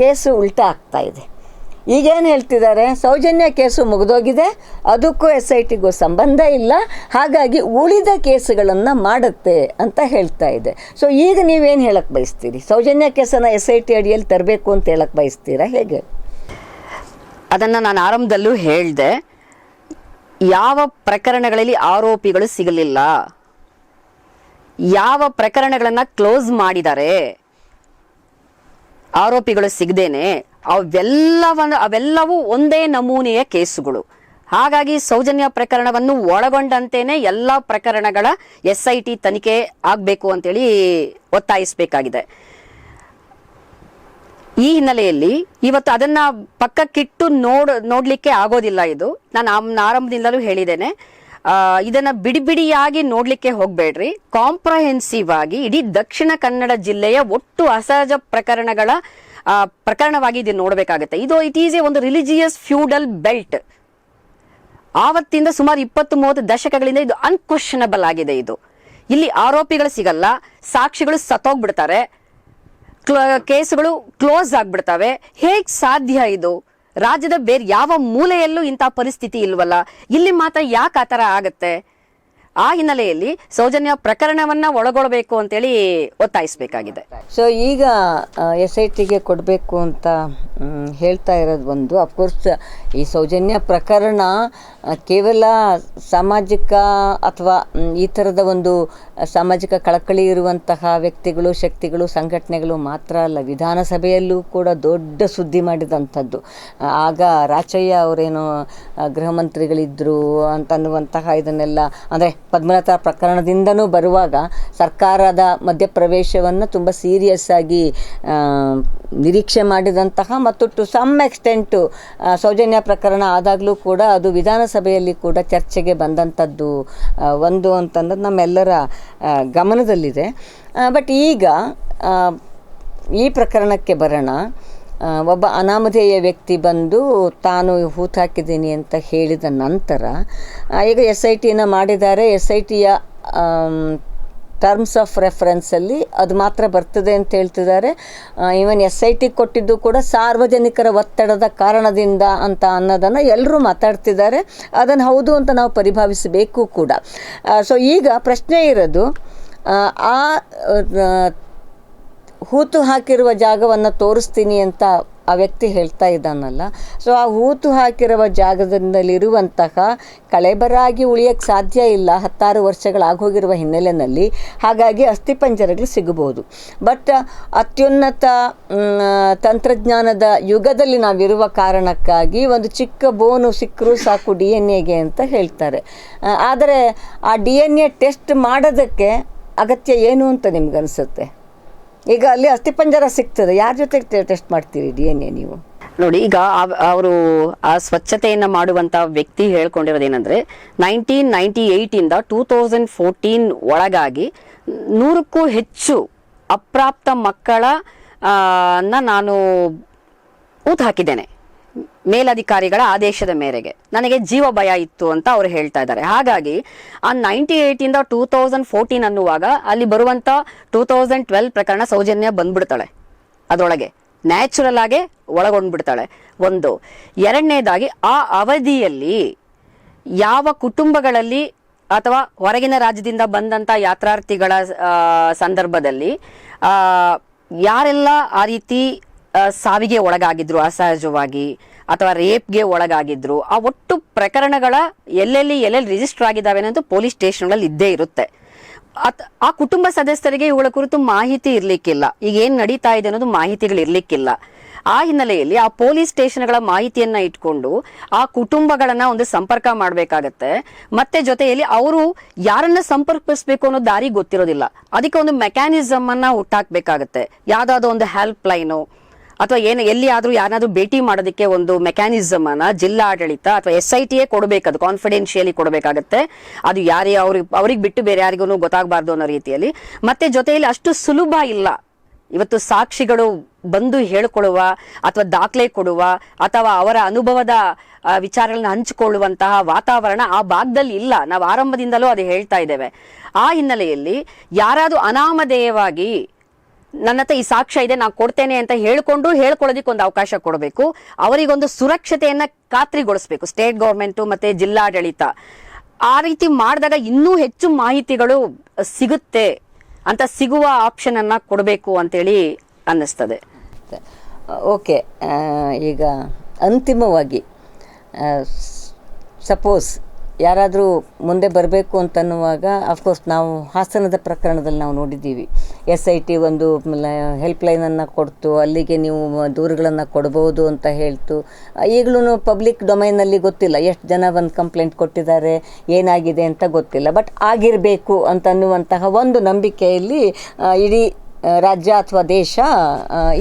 ಕೇಸು ಉಲ್ಟಾ ಆಗ್ತಾ ಇದೆ. ಈಗೇನು ಹೇಳ್ತಿದ್ದಾರೆ? ಸೌಜನ್ಯ ಕೇಸು ಮುಗಿದೋಗಿದೆ, ಅದಕ್ಕೂ ಎಸ್ ಐ ಟಿಗೂ ಸಂಬಂಧ ಇಲ್ಲ, ಹಾಗಾಗಿ ಉಳಿದ ಕೇಸುಗಳನ್ನು ಮಾಡುತ್ತೆ ಅಂತ ಹೇಳ್ತಾ ಇದೆ. ಸೊ ಈಗ ನೀವೇನು ಹೇಳಕ್ಕೆ ಬಯಸ್ತೀರಿ? ಸೌಜನ್ಯ ಕೇಸನ್ನು ಎಸ್ ಐ ಟಿ ಅಡಿಯಲ್ಲಿ ತರಬೇಕು ಅಂತ ಹೇಳಕ್ಕೆ ಬಯಸ್ತೀರಾ? ಹೇಗೆ? ಅದನ್ನ ನಾನು ಆರಂಭದಲ್ಲೂ ಹೇಳಿದೆ. ಯಾವ ಪ್ರಕರಣಗಳಲ್ಲಿ ಆರೋಪಿಗಳು ಸಿಗಲಿಲ್ಲ. ಯಾವ ಪ್ರಕರಣಗಳನ್ನು ಕ್ಲೋಸ್ ಮಾಡಿದ್ದಾರೆ ಆರೋಪಿಗಳು ಸಿಗದೇನೆ. ಅವೆಲ್ಲವನ್ನು, ಅವೆಲ್ಲವೂ ಒಂದೇ ನಮೂನೆಯ ಕೇಸುಗಳು. ಹಾಗಾಗಿ ಸೌಜನ್ಯ ಪ್ರಕರಣವನ್ನು ಒಳಗೊಂಡಂತೆಯೇ ಎಲ್ಲ ಪ್ರಕರಣಗಳ ಎಸ್ ಐ ಟಿ ತನಿಖೆ ಆಗಬೇಕು ಅಂತೇಳಿ ಒತ್ತಾಯಿಸಬೇಕಾಗಿದೆ. ಈ ಹಿನ್ನೆಲೆಯಲ್ಲಿ ಇವತ್ತು ಅದನ್ನ ಪಕ್ಕಕ್ಕಿಟ್ಟು ನೋಡ್, ನೋಡ್ಲಿಕ್ಕೆ ಆಗೋದಿಲ್ಲ ಇದು. ನಾನು ಆರಂಭದಿಂದಲೂ ಹೇಳಿದ್ದೇನೆ. ಇದನ್ನ ಬಿಡಿ ಬಿಡಿಯಾಗಿ ನೋಡ್ಲಿಕ್ಕೆ ಹೋಗ್ಬೇಡ್ರಿ. ಕಾಂಪ್ರಹೆನ್ಸಿವ್ ಆಗಿ ಇಡೀ ದಕ್ಷಿಣ ಕನ್ನಡ ಜಿಲ್ಲೆಯ ಒಟ್ಟು ಅಸಹಜ ಪ್ರಕರಣಗಳ ಪ್ರಕರಣವಾಗಿ ಇದನ್ನ ನೋಡಬೇಕಾಗುತ್ತೆ. ಇದು ಇಟ್ ಈಸ್ ಎ ಒಂದು ರಿಲಿಜಿಯಸ್ ಫ್ಯೂಡಲ್ ಬೆಲ್ಟ್ ಆವತ್ತಿಂದ ಸುಮಾರು ಇಪ್ಪತ್ತು ಮೂವತ್ತು ದಶಕಗಳಿಂದ ಇದು ಅನ್ಕ್ವಶನಬಲ್ ಆಗಿದೆ ಇದು. ಇಲ್ಲಿ ಆರೋಪಿಗಳು ಸಿಗಲ್ಲ, ಸಾಕ್ಷಿಗಳು ಸತ್ತೋಗ್ಬಿಡ್ತಾರೆ. ಕೇಸುಗಳು ಕ್ಲೋಸ್ ಆಗ್ಬಿಡ್ತವೆ. ಹೇಗ್ ಸಾಧ್ಯ ಇದು? ರಾಜ್ಯದ ಬೇರೆ ಯಾವ ಮೂಲೆಯಲ್ಲೂ ಇಂತಹ ಪರಿಸ್ಥಿತಿ ಇಲ್ವಲ್ಲ? ಇಲ್ಲಿ ಮಾತ್ರ ಯಾಕೆ ಆ ಥರ ಆಗತ್ತೆ? ಆ ಹಿನ್ನೆಲೆಯಲ್ಲಿ ಸೌಜನ್ಯ ಪ್ರಕರಣವನ್ನ ಒಳಗೊಳ್ಬೇಕು ಅಂತೇಳಿ ಒತ್ತಾಯಿಸಬೇಕಾಗಿದೆ. ಸೊ ಈಗ ಎಸ್ ಐ ಟಿಗೆ ಕೊಡಬೇಕು ಅಂತ ಹೇಳ್ತಾ ಇರೋದು ಒಂದು. ಅಫ್ಕೋರ್ಸ್ ಈ ಸೌಜನ್ಯ ಪ್ರಕರಣ ಕೇವಲ ಸಾಮಾಜಿಕ ಅಥವಾ ಈ ಥರದ ಒಂದು ಸಾಮಾಜಿಕ ಕಳಕಳಿ ಇರುವಂತಹ ವ್ಯಕ್ತಿಗಳು, ಶಕ್ತಿಗಳು, ಸಂಘಟನೆಗಳು ಮಾತ್ರ ಅಲ್ಲ, ವಿಧಾನಸಭೆಯಲ್ಲೂ ಕೂಡ ದೊಡ್ಡ ಸುದ್ದಿ ಮಾಡಿದಂಥದ್ದು. ಆಗ ರಾಚಯ್ಯ ಅವರೇನು ಗೃಹ ಮಂತ್ರಿಗಳಿದ್ದರು ಅಂತನ್ನುವಂತಹ ಇದನ್ನೆಲ್ಲ, ಅಂದರೆ ಪದ್ಮಲತಾ ಪ್ರಕರಣದಿಂದನೂ ಬರುವಾಗ ಸರ್ಕಾರದ ಮಧ್ಯಪ್ರವೇಶವನ್ನು ತುಂಬ ಸೀರಿಯಸ್ ಆಗಿ ನಿರೀಕ್ಷೆ ಮಾಡಿದಂತಹ ಮತ್ತು ಟು ಸಮ್ ಎಕ್ಸ್ಟೆಂಟು ಸೌಜನ್ಯ ಪ್ರಕರಣ ಆದಾಗಲೂ ಕೂಡ ಅದು ವಿಧಾನಸಭೆಯಲ್ಲಿ ಕೂಡ ಚರ್ಚೆಗೆ ಬಂದಂಥದ್ದು ಒಂದು ಅಂತಂದ್ರೆ ನಮ್ಮೆಲ್ಲರ ಗಮನದಲ್ಲಿದೆ. ಬಟ್ ಈಗ ಈ ಪ್ರಕರಣಕ್ಕೆ ಬರೋಣ. ಒಬ್ಬ ಅನಾಮಧೇಯ ವ್ಯಕ್ತಿ ಬಂದು ತಾನು ಹೂತು ಹಾಕಿದ್ದೀನಿ ಅಂತ ಹೇಳಿದ ನಂತರ ಈಗ ಎಸ್ ಐ ಟಿನ ಮಾಡಿದ್ದಾರೆ. ಎಸ್ ಐ ಟಿಯ ಟರ್ಮ್ಸ್ ಆಫ್ ರೆಫರೆನ್ಸಲ್ಲಿ ಅದು ಮಾತ್ರ ಬರ್ತದೆ ಅಂತ ಹೇಳ್ತಿದ್ದಾರೆ. ಈವನ್ ಎಸ್ ಐ ಟಿ ಕೊಟ್ಟಿದ್ದು ಕೂಡ ಸಾರ್ವಜನಿಕರ ಒತ್ತಡದ ಕಾರಣದಿಂದ ಅಂತ ಅನ್ನೋದನ್ನು ಎಲ್ಲರೂ ಮಾತಾಡ್ತಿದ್ದಾರೆ. ಅದನ್ನು ಹೌದು ಅಂತ ನಾವು ಪರಿಭಾವಿಸಬೇಕು ಕೂಡ. ಸೊ ಈಗ ಪ್ರಶ್ನೆ ಇರೋದು ಆ, ಹೂತು ಹಾಕಿರುವ ಜಾಗವನ್ನು ತೋರಿಸ್ತೀನಿ ಅಂತ ಆ ವ್ಯಕ್ತಿ ಹೇಳ್ತಾ ಇದ್ದಾನಲ್ಲ. ಸೊ ಆ ಹೂತು ಹಾಕಿರುವ ಜಾಗದಿಂದಲಿರುವಂತಹ ಕಳೆಬರಾಗಿ ಉಳಿಯೋಕ್ಕೆ ಸಾಧ್ಯ ಇಲ್ಲ. ಹತ್ತಾರು ವರ್ಷಗಳಾಗೋಗಿರುವ ಹಿನ್ನೆಲೆಯಲ್ಲಿ ಹಾಗಾಗಿ ಅಸ್ಥಿಪಂಜರಗಳು ಸಿಗಬಹುದು. ಬಟ್ ಅತ್ಯುನ್ನತ ತಂತ್ರಜ್ಞಾನದ ಯುಗದಲ್ಲಿ ನಾವಿರುವ ಕಾರಣಕ್ಕಾಗಿ ಒಂದು ಚಿಕ್ಕ ಬೋನು ಸಿಕ್ಕರೂ ಸಾಕು ಡಿ ಎನ್ ಎಗೆ ಅಂತ ಹೇಳ್ತಾರೆ. ಆದರೆ ಆ ಡಿ ಎನ್ ಎ ಟೆಸ್ಟ್ ಮಾಡೋದಕ್ಕೆ ಅಗತ್ಯ ಏನು ಅಂತ ನಿಮ್ಗನ್ಸುತ್ತೆ? ಈಗ ಅಲ್ಲಿ ಅಸ್ಥಿಪಂಜರ ಸಿಗ್ತದೆ. ಯಾರ ಜೊತೆ ಟೆಸ್ಟ್ ಮಾಡ್ತೀರಿ? ಡಿ ಎನ್ ಎ ನೀವು? ನೋಡಿ, ಈಗ ಅವರು ಆ ಸ್ವಚ್ಛತೆಯನ್ನು ಮಾಡುವಂಥ ವ್ಯಕ್ತಿ ಹೇಳ್ಕೊಂಡಿರೋದೇನಂದ್ರೆ ನೈನ್ಟೀನ್ ನೈಂಟಿ ಏಯ್ಟಿಂದ ಟೂ ತೌಸಂಡ್ ಫೋರ್ಟೀನ್ ಒಳಗಾಗಿ ನೂರಕ್ಕೂ ಹೆಚ್ಚು ಅಪ್ರಾಪ್ತ ಮಕ್ಕಳ ನಾನು ಊತ ಹಾಕಿದ್ದೇನೆ. ಮೇಲಧಿಕಾರಿಗಳ ಆದೇಶದ ಮೇರೆಗೆ. ನನಗೆ ಜೀವ ಭಯ ಇತ್ತು ಅಂತ ಅವರು ಹೇಳ್ತಾ ಇದ್ದಾರೆ. ಹಾಗಾಗಿ, ಆ ನೈಂಟಿ ಏಯ್ಟಿಂದ ಟೂ ತೌಸಂಡ್ ಫೋರ್ಟೀನ್ ಅನ್ನುವಾಗ ಅಲ್ಲಿ ಬರುವಂತ ಟೂ ತೌಸಂಡ್ ಟ್ವೆಲ್ ಪ್ರಕರಣ ಸೌಜನ್ಯ ಬಂದ್ಬಿಡ್ತಾಳೆ. ಅದರೊಳಗೆ ನ್ಯಾಚುರಲ್ ಆಗಿ ಒಳಗೊಂಡ್ಬಿಡ್ತಾಳೆ. ಒಂದು. ಎರಡನೇದಾಗಿ, ಆ ಅವಧಿಯಲ್ಲಿ ಯಾವ ಕುಟುಂಬಗಳಲ್ಲಿ ಅಥವಾ ಹೊರಗಿನ ರಾಜ್ಯದಿಂದ ಬಂದಂತ ಯಾತ್ರಾರ್ಥಿಗಳ ಸಂದರ್ಭದಲ್ಲಿ ಯಾರೆಲ್ಲ ಆ ರೀತಿ ಸಾವಿಗೆ ಒಳಗಾಗಿದ್ರು ಅಸಹಜವಾಗಿ ಅಥವಾ ರೇಪ್ಗೆ ಒಳಗಾಗಿದ್ರು, ಆ ಒಟ್ಟು ಪ್ರಕರಣಗಳ ಎಲ್ಲೆಲ್ಲಿ ಎಲ್ಲೆಲ್ಲಿ ರಿಜಿಸ್ಟರ್ ಆಗಿದ್ದಾವೆ ಅನ್ನೋದು ಪೊಲೀಸ್ ಸ್ಟೇಷನ್ಗಳಲ್ಲಿ ಇದ್ದೇ ಇರುತ್ತೆ. ಆ ಕುಟುಂಬ ಸದಸ್ಯರಿಗೆ ಇವುಗಳ ಕುರಿತು ಮಾಹಿತಿ ಇರ್ಲಿಕ್ಕಿಲ್ಲ. ಈಗ ಏನ್ ನಡೀತಾ ಇದೆ ಅನ್ನೋದು ಮಾಹಿತಿಗಳು ಇರ್ಲಿಕ್ಕಿಲ್ಲ. ಆ ಹಿನ್ನೆಲೆಯಲ್ಲಿ ಆ ಪೊಲೀಸ್ ಸ್ಟೇಷನ್ಗಳ ಮಾಹಿತಿಯನ್ನ ಇಟ್ಕೊಂಡು ಆ ಕುಟುಂಬಗಳನ್ನ ಒಂದು ಸಂಪರ್ಕ ಮಾಡಬೇಕಾಗತ್ತೆ. ಮತ್ತೆ ಜೊತೆಯಲ್ಲಿ ಅವರು ಯಾರನ್ನ ಸಂಪರ್ಕಿಸಬೇಕು ಅನ್ನೋ ದಾರಿ ಗೊತ್ತಿರೋದಿಲ್ಲ. ಅದಕ್ಕೆ ಒಂದು ಮೆಕ್ಯಾನಿಸಮ್ ಅನ್ನ ಹುಟ್ಟಾಕ್ಬೇಕಾಗತ್ತೆ. ಯಾವ್ದಾದ್ರು ಒಂದು ಹೆಲ್ಪ್ ಲೈನು ಅಥವಾ ಏನು ಎಲ್ಲಿ ಆದ್ರೂ ಯಾರಾದ್ರೂ ಭೇಟಿ ಮಾಡೋದಕ್ಕೆ ಒಂದು ಮೆಕ್ಯಾನಿಸಮ್ ಅನ್ನ ಜಿಲ್ಲಾಡಳಿತ ಅಥವಾ ಎಸ್ ಐ ಟಿಯೇ ಕೊಡಬೇಕು ಅದು ಕಾನ್ಫಿಡೆನ್ಷಿಯಲಿ ಕೊಡಬೇಕಾಗತ್ತೆ. ಅದು ಯಾರೇ ಅವ್ರಿಗೆ ಅವ್ರಿಗೆ ಬಿಟ್ಟು ಬೇರೆ ಯಾರಿಗೂ ಗೊತ್ತಾಗಬಾರ್ದು ಅನ್ನೋ ರೀತಿಯಲ್ಲಿ. ಮತ್ತೆ ಜೊತೆಯಲ್ಲಿ ಅಷ್ಟು ಸುಲಭ ಇಲ್ಲ. ಇವತ್ತು ಸಾಕ್ಷಿಗಳು ಬಂದು ಹೇಳಿಕೊಳ್ಳುವ ಅಥವಾ ದಾಖಲೆ ಕೊಡುವ ಅಥವಾ ಅವರ ಅನುಭವದ ವಿಚಾರಗಳನ್ನ ಹಂಚಿಕೊಳ್ಳುವಂತಹ ವಾತಾವರಣ ಆ ಭಾಗದಲ್ಲಿ ಇಲ್ಲ. ನಾವು ಆರಂಭದಿಂದಲೂ ಅದು ಹೇಳ್ತಾ ಇದ್ದೇವೆ. ಆ ಹಿನ್ನೆಲೆಯಲ್ಲಿ ಯಾರಾದ್ರೂ ಅನಾಮಧೇಯವಾಗಿ ನನ್ನ ಹತ್ರ ಈ ಸಾಕ್ಷ್ಯ ಇದೆ, ನಾನು ಕೊಡ್ತೇನೆ ಅಂತ ಹೇಳ್ಕೊಂಡು ಹೇಳ್ಕೊಳ್ಳೋದಕ್ಕೆ ಒಂದು ಅವಕಾಶ ಕೊಡಬೇಕು. ಅವರಿಗೊಂದು ಸುರಕ್ಷತೆಯನ್ನ ಖಾತ್ರಿಗೊಳಿಸಬೇಕು ಸ್ಟೇಟ್ ಗೌರ್ಮೆಂಟು ಮತ್ತೆ ಜಿಲ್ಲಾಡಳಿತ. ಆ ರೀತಿ ಮಾಡಿದಾಗ ಇನ್ನೂ ಹೆಚ್ಚು ಮಾಹಿತಿಗಳು ಸಿಗುತ್ತೆ ಅಂತ ಸಿಗುವ ಆಪ್ಷನ್ ಅನ್ನ ಕೊಡಬೇಕು ಅಂತೇಳಿ ಅನ್ನಿಸ್ತದೆ. ಓಕೆ ಈಗ ಅಂತಿಮವಾಗಿ ಸಪೋಸ್ ಯಾರಾದರೂ ಮುಂದೆ ಬರಬೇಕು ಅಂತನ್ನುವಾಗ ಅಫ್ಕೋರ್ಸ್ ನಾವು ಹಾಸನದ ಪ್ರಕರಣದಲ್ಲಿ ನಾವು ನೋಡಿದ್ದೀವಿ. ಎಸ್ ಐ ಟಿ ಒಂದು ಹೆಲ್ಪ್ಲೈನನ್ನು ಕೊಡ್ತು, ಅಲ್ಲಿಗೆ ನೀವು ದೂರುಗಳನ್ನು ಕೊಡ್ಬೋದು ಅಂತ ಹೇಳ್ತು. ಈಗಲೂ ಪಬ್ಲಿಕ್ ಡೊಮೈನಲ್ಲಿ ಗೊತ್ತಿಲ್ಲ, ಎಷ್ಟು ಜನ ಒಂದು ಕಂಪ್ಲೇಂಟ್ ಕೊಟ್ಟಿದ್ದಾರೆ, ಏನಾಗಿದೆ ಅಂತ ಗೊತ್ತಿಲ್ಲ. ಬಟ್ ಆಗಿರಬೇಕು ಅಂತನ್ನುವಂತಹ ಒಂದು ನಂಬಿಕೆಯಲ್ಲಿ ಇಡೀ ರಾಜ್ಯ ಅಥವಾ ದೇಶ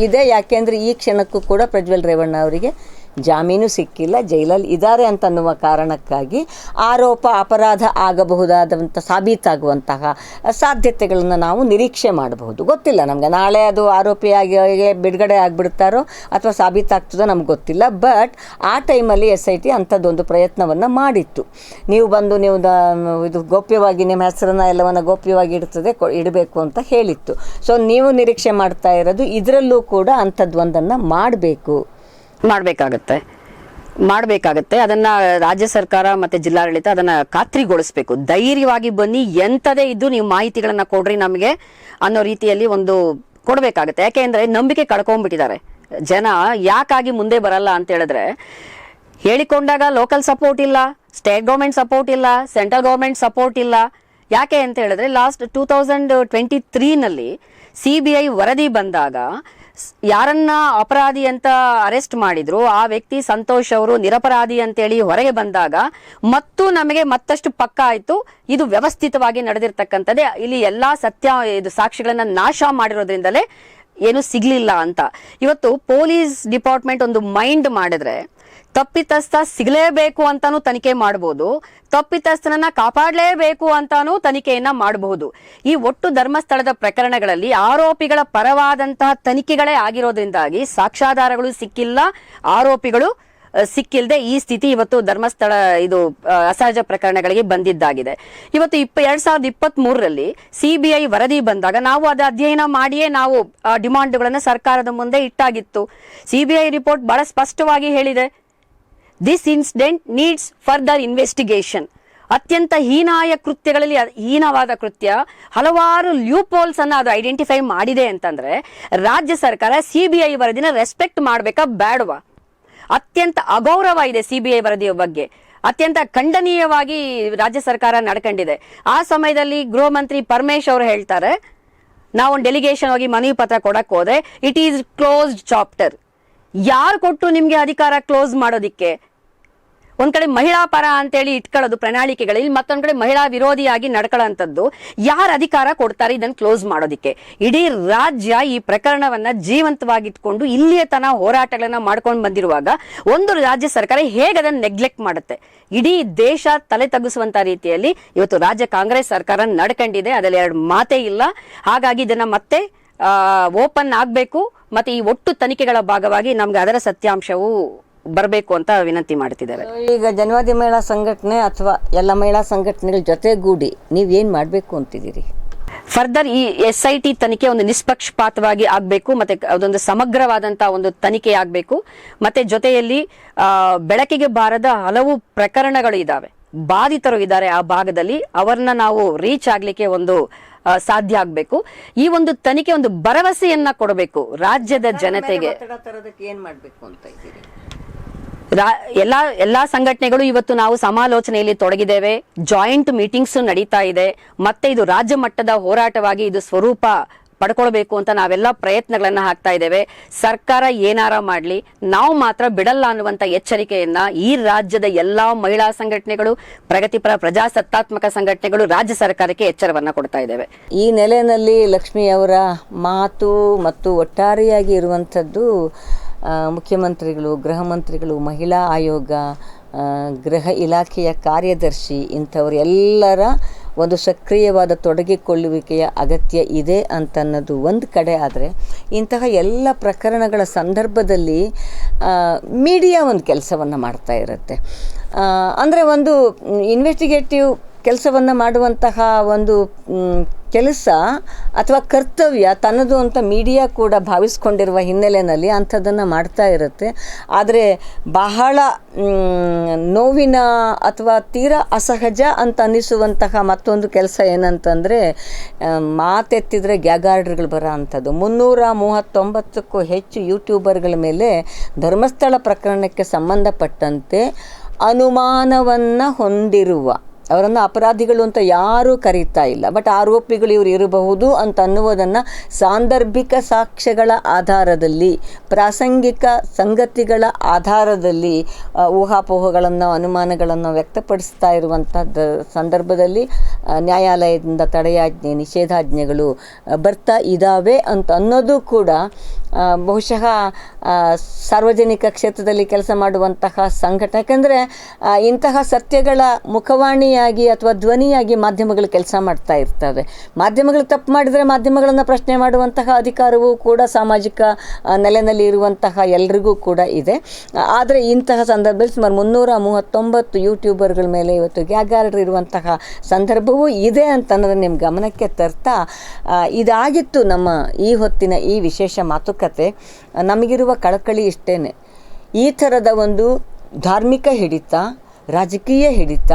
ಇದೆ. ಯಾಕೆಂದರೆ ಈ ಕ್ಷಣಕ್ಕೂ ಕೂಡ ಪ್ರಜ್ವಲ್ ರೇವಣ್ಣ ಅವರಿಗೆ ಜಾಮೀನು ಸಿಕ್ಕಿಲ್ಲ, ಜೈಲಲ್ಲಿ ಇದ್ದಾರೆ ಅಂತನ್ನುವ ಕಾರಣಕ್ಕಾಗಿ ಆರೋಪ ಅಪರಾಧ ಆಗಬಹುದಾದಂಥ ಸಾಬೀತಾಗುವಂತಹ ಸಾಧ್ಯತೆಗಳನ್ನು ನಾವು ನಿರೀಕ್ಷೆ ಮಾಡಬಹುದು. ಗೊತ್ತಿಲ್ಲ ನಮಗೆ ನಾಳೆ ಅದು ಆರೋಪಿಯಾಗಿ ಬಿಡುಗಡೆ ಆಗಿಬಿಡ್ತಾರೋ ಅಥವಾ ಸಾಬೀತಾಗ್ತದೋ ನಮ್ಗೆ ಗೊತ್ತಿಲ್ಲ. ಬಟ್ ಆ ಟೈಮಲ್ಲಿ ಎಸ್ ಐ ಟಿ ಅಂಥದ್ದೊಂದು ಪ್ರಯತ್ನವನ್ನು ಮಾಡಿತ್ತು. ನೀವು ಬಂದು ನೀವು ಇದು ಗೋಪ್ಯವಾಗಿ ನಿಮ್ಮ ಹೆಸರನ್ನು ಎಲ್ಲವನ್ನು ಗೋಪ್ಯವಾಗಿ ಇಡ್ತದೆ ಇಡಬೇಕು ಅಂತ ಹೇಳಿತ್ತು. ಸೊ ನೀವು ನಿರೀಕ್ಷೆ ಮಾಡ್ತಾ ಇರೋದು ಇದರಲ್ಲೂ ಕೂಡ ಅಂಥದ್ದೊಂದನ್ನು ಮಾಡಬೇಕು. ಮಾಡಬೇಕಾಗತ್ತೆ. ಮಾಡಬೇಕಾಗತ್ತೆ. ಅದನ್ನ ರಾಜ್ಯ ಸರ್ಕಾರ ಮತ್ತೆ ಜಿಲ್ಲಾಡಳಿತ ಅದನ್ನ ಖಾತ್ರಿಗೊಳಿಸ್ಬೇಕು. ಧೈರ್ಯವಾಗಿ ಬನ್ನಿ, ಎಂಥದೇ ಇದ್ದು ನೀವು ಮಾಹಿತಿಗಳನ್ನ ಕೊಡ್ರಿ ನಮಗೆ ಅನ್ನೋ ರೀತಿಯಲ್ಲಿ ಒಂದು ಕೊಡಬೇಕಾಗತ್ತೆ. ಯಾಕೆಂದ್ರೆ ನಂಬಿಕೆ ಕಳ್ಕೊಂಡ್ಬಿಟ್ಟಿದ್ದಾರೆ. ಜನ ಯಾಕಾಗಿ ಮುಂದೆ ಬರಲ್ಲ ಅಂತ ಹೇಳಿದ್ರೆ, ಹೇಳಿಕೊಂಡಾಗ ಲೋಕಲ್ ಸಪೋರ್ಟ್ ಇಲ್ಲ ಸ್ಟೇಟ್ ಗೌರ್ಮೆಂಟ್ ಸಪೋರ್ಟ್ ಇಲ್ಲ ಸೆಂಟ್ರಲ್ ಗೌರ್ಮೆಂಟ್ ಸಪೋರ್ಟ್ ಇಲ್ಲ. ಯಾಕೆ ಅಂತ ಹೇಳಿದ್ರೆ ಲಾಸ್ಟ್ ಟೂ ತೌಸಂಡ್ ಟ್ವೆಂಟಿ ತ್ರೀನಲ್ಲಿ ಸಿ ಬಿ ಐ ವರದಿ ಬಂದಾಗ ಯಾರನ್ನ ಅಪರಾಧಿ ಅಂತ ಅರೆಸ್ಟ್ ಮಾಡಿದ್ರು, ಆ ವ್ಯಕ್ತಿ ಸಂತೋಷ್ ಅವರು ನಿರಪರಾಧಿ ಅಂತೇಳಿ ಹೊರಗೆ ಬಂದಾಗ ಮತ್ತು ನಮಗೆ ಮತ್ತಷ್ಟು ಪಕ್ಕ ಆಯ್ತು. ಇದು ವ್ಯವಸ್ಥಿತವಾಗಿ ನಡೆದಿರ್ತಕ್ಕಂಥದ್ದೇ. ಇಲ್ಲಿ ಎಲ್ಲಾ ಸತ್ಯ, ಇದು ಸಾಕ್ಷಿಗಳನ್ನ ನಾಶ ಮಾಡಿರೋದ್ರಿಂದಲೇ ಏನು ಸಿಗ್ಲಿಲ್ಲ ಅಂತ. ಇವತ್ತು ಪೊಲೀಸ್ ಡಿಪಾರ್ಟ್ಮೆಂಟ್ ಒಂದು ಮೈಂಡ್ ಮಾಡಿದ್ರೆ ತಪ್ಪಿತಸ್ಥ ಸಿಗಲೇಬೇಕು ಅಂತಾನು ತನಿಖೆ ಮಾಡಬಹುದು ತಪ್ಪಿತಸ್ಥನನ್ನ ಕಾಪಾಡಲೇಬೇಕು ಅಂತಾನು ತನಿಖೆಯನ್ನ ಮಾಡಬಹುದು. ಈ ಒಟ್ಟು ಧರ್ಮಸ್ಥಳದ ಪ್ರಕರಣಗಳಲ್ಲಿ ಆರೋಪಿಗಳ ಪರವಾದಂತಹ ತನಿಖೆಗಳೇ ಆಗಿರೋದ್ರಿಂದಾಗಿ ಸಾಕ್ಷ್ಯಾಧಾರಗಳು ಸಿಕ್ಕಿಲ್ಲ, ಆರೋಪಿಗಳು ಸಿಕ್ಕಿಲ್ಲದೆ ಈ ಸ್ಥಿತಿ ಇವತ್ತು ಧರ್ಮಸ್ಥಳ, ಇದು ಅಸಹಜ ಪ್ರಕರಣಗಳಿಗೆ ಬಂದಿದ್ದಾಗಿದೆ. ಇವತ್ತು ಇಪ್ಪ, ಎರಡ್ ಸಾವಿರದ ಇಪ್ಪತ್ತ್ ಮೂರರಲ್ಲಿ ಸಿಬಿಐ ವರದಿ ಬಂದಾಗ ನಾವು ಅದ ಅಧ್ಯಯನ ಮಾಡಿಯೇ ನಾವು ಡಿಮಾಂಡ್ಗಳನ್ನ ಸರ್ಕಾರದ ಮುಂದೆ ಇಟ್ಟಾಗಿತ್ತು. ಸಿಬಿಐ ರಿಪೋರ್ಟ್ ಬಹಳ ಸ್ಪಷ್ಟವಾಗಿ ಹೇಳಿದೆ. This incident needs further investigation ಅತ್ಯಂತ ಹೀನಾಯ ಕೃತ್ಯಗಳಲ್ಲಿ, ಹೀನವಾದ ಕೃತ್ಯ, ಹಲವಾರು ಲ್ಯೂಪೋಲ್ಸ್ ಅನ್ನು ಅದು ಐಡೆಂಟಿಫೈ ಮಾಡಿದೆ ಅಂತಂದ್ರೆ, ರಾಜ್ಯ ಸರ್ಕಾರ ಸಿಬಿಐ ವರದಿನ ರೆಸ್ಪೆಕ್ಟ್ ಮಾಡಬೇಕಾ ಬೇಡವಾ ಅತ್ಯಂತ ಅಗೌರವ ಇದೆ ಸಿಬಿಐ ವರದಿಯ ಬಗ್ಗೆ. ಅತ್ಯಂತ ಖಂಡನೀಯವಾಗಿ ರಾಜ್ಯ ಸರ್ಕಾರ ನಡ್ಕೊಂಡಿದೆ. ಆ ಸಮಯದಲ್ಲಿ ಗೃಹ ಮಂತ್ರಿ ಪರಮೇಶ್ ಅವರು ಹೇಳ್ತಾರೆ, ನಾವು ಡೆಲಿಗೇಷನ್ ಹೋಗಿ ಮನವಿ ಪತ್ರ ಕೊಡಕ್ ಹೋದೆ ಇಟ್ ಈಸ್ ಕ್ಲೋಸ್ಡ್ ಚಾಪ್ಟರ್ ಯಾರು ಕೊಟ್ಟು ನಿಮಗೆ ಅಧಿಕಾರ ಕ್ಲೋಸ್ ಮಾಡೋದಿಕ್ಕೆ? ಒಂದ್ ಕಡೆ ಮಹಿಳಾ ಪರ ಅಂತೇಳಿ ಇಟ್ಕೊಳ್ಳೋದು ಪ್ರಣಾಳಿಕೆಗಳಲ್ಲಿ ಮತ್ತೊಂದ್ ಕಡೆ ಮಹಿಳಾ ವಿರೋಧಿಯಾಗಿ ನಡ್ಕೊಳ್ಳೋಂಥದ್ದು ಯಾರ ಅಧಿಕಾರ ಕೊಡ್ತಾರೆ ಇದನ್ನ ಕ್ಲೋಸ್ ಮಾಡೋದಿಕ್ಕೆ? ಇಡೀ ರಾಜ್ಯ ಈ ಪ್ರಕರಣವನ್ನ ಜೀವಂತವಾಗಿಟ್ಕೊಂಡು ಇಲ್ಲಿಯ ತನ ಹೋರಾಟಗಳನ್ನ ಮಾಡ್ಕೊಂಡು ಬಂದಿರುವಾಗ ಒಂದು ರಾಜ್ಯ ಸರ್ಕಾರ ಹೇಗೆ ಅದನ್ನ ನೆಗ್ಲೆಕ್ಟ್ ಮಾಡುತ್ತೆ? ಇಡೀ ದೇಶ ತಲೆ ತಗ್ಗಿಸುವಂತ ರೀತಿಯಲ್ಲಿ ಇವತ್ತು ರಾಜ್ಯ ಕಾಂಗ್ರೆಸ್ ಸರ್ಕಾರ ನಡ್ಕೊಂಡಿದೆ, ಅದರಲ್ಲಿ ಎರಡು ಮಾತೇ ಇಲ್ಲ. ಹಾಗಾಗಿ ಇದನ್ನ ಮತ್ತೆ ಓಪನ್ ಆಗಬೇಕು, ಮತ್ತೆ ಈ ಒಟ್ಟು ತನಿಖೆಗಳ ಭಾಗವಾಗಿ ನಮ್ಗೆ ಅದರ ಸತ್ಯಾಂಶವು ಬರಬೇಕು ಅಂತ ವಿನಂತಿ ಮಾಡ್ತಿದ್ದಾರೆ. ಈಗ ಜನವಾದಿ ಮಹಿಳಾ ಸಂಘಟನೆ ಅಥವಾ ಎಲ್ಲ ಮಹಿಳಾ ಸಂಘಟನೆಗಳ ಜೊತೆಗೂಡಿ ನೀವೇನು ಮಾಡಬೇಕು ಅಂತಿದ್ದೀರಿ? ಫರ್ದರ್ ಈ ಎಸ್ ಐ ಟಿ ತನಿಖೆ ಒಂದು ನಿಷ್ಪಕ್ಷಪಾತವಾಗಿ ಆಗಬೇಕು ಮತ್ತೆ ಅದೊಂದು ಸಮಗ್ರವಾದಂತಹ ಒಂದು ತನಿಖೆ ಆಗಬೇಕು ಮತ್ತೆ ಜೊತೆಯಲ್ಲಿ ಬೆಳಕಿಗೆ ಬಾರದ ಹಲವು ಪ್ರಕರಣಗಳು ಇದಾವೆ. ಬಾಧಿತರು ಇದ್ದಾರೆ ಆ ಭಾಗದಲ್ಲಿ ಅವರನ್ನ ನಾವು ರೀಚ್ ಆಗ್ಲಿಕ್ಕೆ ಒಂದು ಸಾಧ್ಯ ಆಗಬೇಕು. ಈ ಒಂದು ತನಿಖೆ ಒಂದು ಭರವಸೆಯನ್ನ ಕೊಡಬೇಕು ರಾಜ್ಯದ ಜನತೆಗೆ. ಏನ್ ಮಾಡಬೇಕು ಅಂತ ಎಲ್ಲಾ ಎಲ್ಲಾ ಸಂಘಟನೆಗಳು ಇವತ್ತು ನಾವು ಸಮಾಲೋಚನೆಯಲ್ಲಿ ತೊಡಗಿದ್ದೇವೆ. ಜಾಯಿಂಟ್ ಮೀಟಿಂಗ್ಸ್ ನಡೀತಾ ಇದೆ. ಮತ್ತೆ ಇದು ರಾಜ್ಯ ಮಟ್ಟದ ಹೋರಾಟವಾಗಿ ಇದು ಸ್ವರೂಪ ಪಡ್ಕೊಳ್ಬೇಕು ಅಂತ ನಾವೆಲ್ಲ ಪ್ರಯತ್ನಗಳನ್ನು ಹಾಕ್ತಾ ಇದ್ದೇವೆ. ಸರ್ಕಾರ ಏನಾರ ಮಾಡಲಿ, ನಾವು ಮಾತ್ರ ಬಿಡಲ್ಲ ಅನ್ನುವಂಥ ಎಚ್ಚರಿಕೆಯನ್ನ ಈ ರಾಜ್ಯದ ಎಲ್ಲಾ ಮಹಿಳಾ ಸಂಘಟನೆಗಳು, ಪ್ರಗತಿಪರ ಪ್ರಜಾಸತ್ತಾತ್ಮಕ ಸಂಘಟನೆಗಳು, ರಾಜ್ಯ ಸರ್ಕಾರಕ್ಕೆ ಎಚ್ಚರವನ್ನ ಕೊಡ್ತಾ ಇದ್ದೇವೆ. ಈ ನೆಲೆಯಲ್ಲಿ ಲಕ್ಷ್ಮಿಯವರ ಮಾತು ಮತ್ತು ಒಟ್ಟಾರೆಯಾಗಿ ಇರುವಂಥದ್ದು ಮುಖ್ಯಮಂತ್ರಿಗಳು, ಗೃಹ ಮಂತ್ರಿಗಳು, ಮಹಿಳಾ ಆಯೋಗ ಗೃಹ ಇಲಾಖೆಯ ಕಾರ್ಯದರ್ಶಿ ಇಂಥವರೆಲ್ಲರ ಒಂದು ಸಕ್ರಿಯವಾದ ತೊಡಗಿಕೊಳ್ಳುವಿಕೆಯ ಅಗತ್ಯ ಇದೆ ಅಂತನ್ನೋದು ಒಂದು ಕಡೆ ಆದರೆ ಇಂತಹ ಎಲ್ಲ ಪ್ರಕರಣಗಳ ಸಂದರ್ಭದಲ್ಲಿ ಮೀಡಿಯಾ ಒಂದು ಕೆಲಸವನ್ನು ಮಾಡ್ತಾ ಇರುತ್ತೆ. ಅಂದರೆ ಒಂದು ಇನ್ವೆಸ್ಟಿಗೇಟಿವ್ ಕೆಲಸವನ್ನು ಮಾಡುವಂತಹ ಒಂದು ಕೆಲಸ ಅಥವಾ ಕರ್ತವ್ಯ ತನ್ನದು ಅಂತ ಮೀಡಿಯಾ ಕೂಡ ಭಾವಿಸ್ಕೊಂಡಿರುವ ಹಿನ್ನೆಲೆಯಲ್ಲಿ ಅಂಥದ್ದನ್ನು ಮಾಡ್ತಾ ಇರುತ್ತೆ. ಆದರೆ ಬಹಳ ನೋವಿನ ಅಥವಾ ತೀರಾ ಅಸಹಜ ಅಂತ ಅನ್ನಿಸುವಂತಹ ಮತ್ತೊಂದು ಕೆಲಸ ಏನಂತಂದರೆ ಮಾತೆತ್ತಿದ್ರೆ ಗ್ಯಾಗಾರ್ಡ್ರ್ಗಳು ಬರೋ ಅಂಥದ್ದು. ಮುನ್ನೂರ ಮೂವತ್ತೊಂಬತ್ತಕ್ಕೂ ಹೆಚ್ಚು ಯೂಟ್ಯೂಬರ್ಗಳ ಮೇಲೆ ಧರ್ಮಸ್ಥಳ ಪ್ರಕರಣಕ್ಕೆ ಸಂಬಂಧಪಟ್ಟಂತೆ ಅನುಮಾನವನ್ನು ಹೊಂದಿರುವ ಅವರನ್ನು ಅಪರಾಧಿಗಳು ಅಂತ ಯಾರೂ ಕರೀತಾ ಇಲ್ಲ. ಬಟ್ ಆರೋಪಿಗಳು ಇವರು ಇರಬಹುದು ಅಂತ ಅನ್ನುವುದನ್ನು ಸಾಂದರ್ಭಿಕ ಸಾಕ್ಷ್ಯಗಳ ಆಧಾರದಲ್ಲಿ, ಪ್ರಾಸಂಗಿಕ ಸಂಗತಿಗಳ ಆಧಾರದಲ್ಲಿ ಊಹಾಪೋಹಗಳನ್ನು, ಅನುಮಾನಗಳನ್ನು ವ್ಯಕ್ತಪಡಿಸ್ತಾ ಇರುವಂಥದ್ದು ಸಂದರ್ಭದಲ್ಲಿ ನ್ಯಾಯಾಲಯದಿಂದ ತಡೆಯಾಜ್ಞೆ, ನಿಷೇಧಾಜ್ಞೆಗಳು ಬರ್ತಾ ಇದ್ದಾವೆ ಅಂತ ಅನ್ನೋದು ಕೂಡ ಬಹುಶಃ ಸಾರ್ವಜನಿಕ ಕ್ಷೇತ್ರದಲ್ಲಿ ಕೆಲಸ ಮಾಡುವಂತಹ ಸಂಘಟನೆ. ಯಾಕಂದರೆ ಇಂತಹ ಸತ್ಯಗಳ ಮುಖವಾಣಿಯಾಗಿ ಅಥವಾ ಧ್ವನಿಯಾಗಿ ಮಾಧ್ಯಮಗಳು ಕೆಲಸ ಮಾಡ್ತಾ ಇರ್ತವೆ. ಮಾಧ್ಯಮಗಳು ತಪ್ಪು ಮಾಡಿದರೆ ಮಾಧ್ಯಮಗಳನ್ನು ಪ್ರಶ್ನೆ ಮಾಡುವಂತಹ ಅಧಿಕಾರವೂ ಕೂಡ ಸಾಮಾಜಿಕ ನೆಲೆಯಲ್ಲಿ ಇರುವಂತಹ ಎಲ್ರಿಗೂ ಕೂಡ ಇದೆ. ಆದರೆ ಇಂತಹ ಸಂದರ್ಭದಲ್ಲಿ ಸುಮಾರು ಮುನ್ನೂರ ಮೂವತ್ತೊಂಬತ್ತು ಯೂಟ್ಯೂಬರ್ಗಳ ಮೇಲೆ ಇವತ್ತು ಗ್ಯಾಗಾರರು ಇರುವಂತಹ ಸಂದರ್ಭವೂ ಇದೆ ಅಂತ ಅನ್ನೋದನ್ನು ನಿಮ್ಮ ಗಮನಕ್ಕೆ ತರ್ತಾ ಇದಾಗಿತ್ತು ನಮ್ಮ ಈ ಹೊತ್ತಿನ ಈ ವಿಶೇಷ ಮಾತುಕತೆ. ನಮಗಿರುವ ಕಳಕಳಿ ಇಷ್ಟೇನೆ. ಈ ಥರದ ಒಂದು ಧಾರ್ಮಿಕ ಹಿಡಿತ, ರಾಜಕೀಯ ಹಿಡಿತ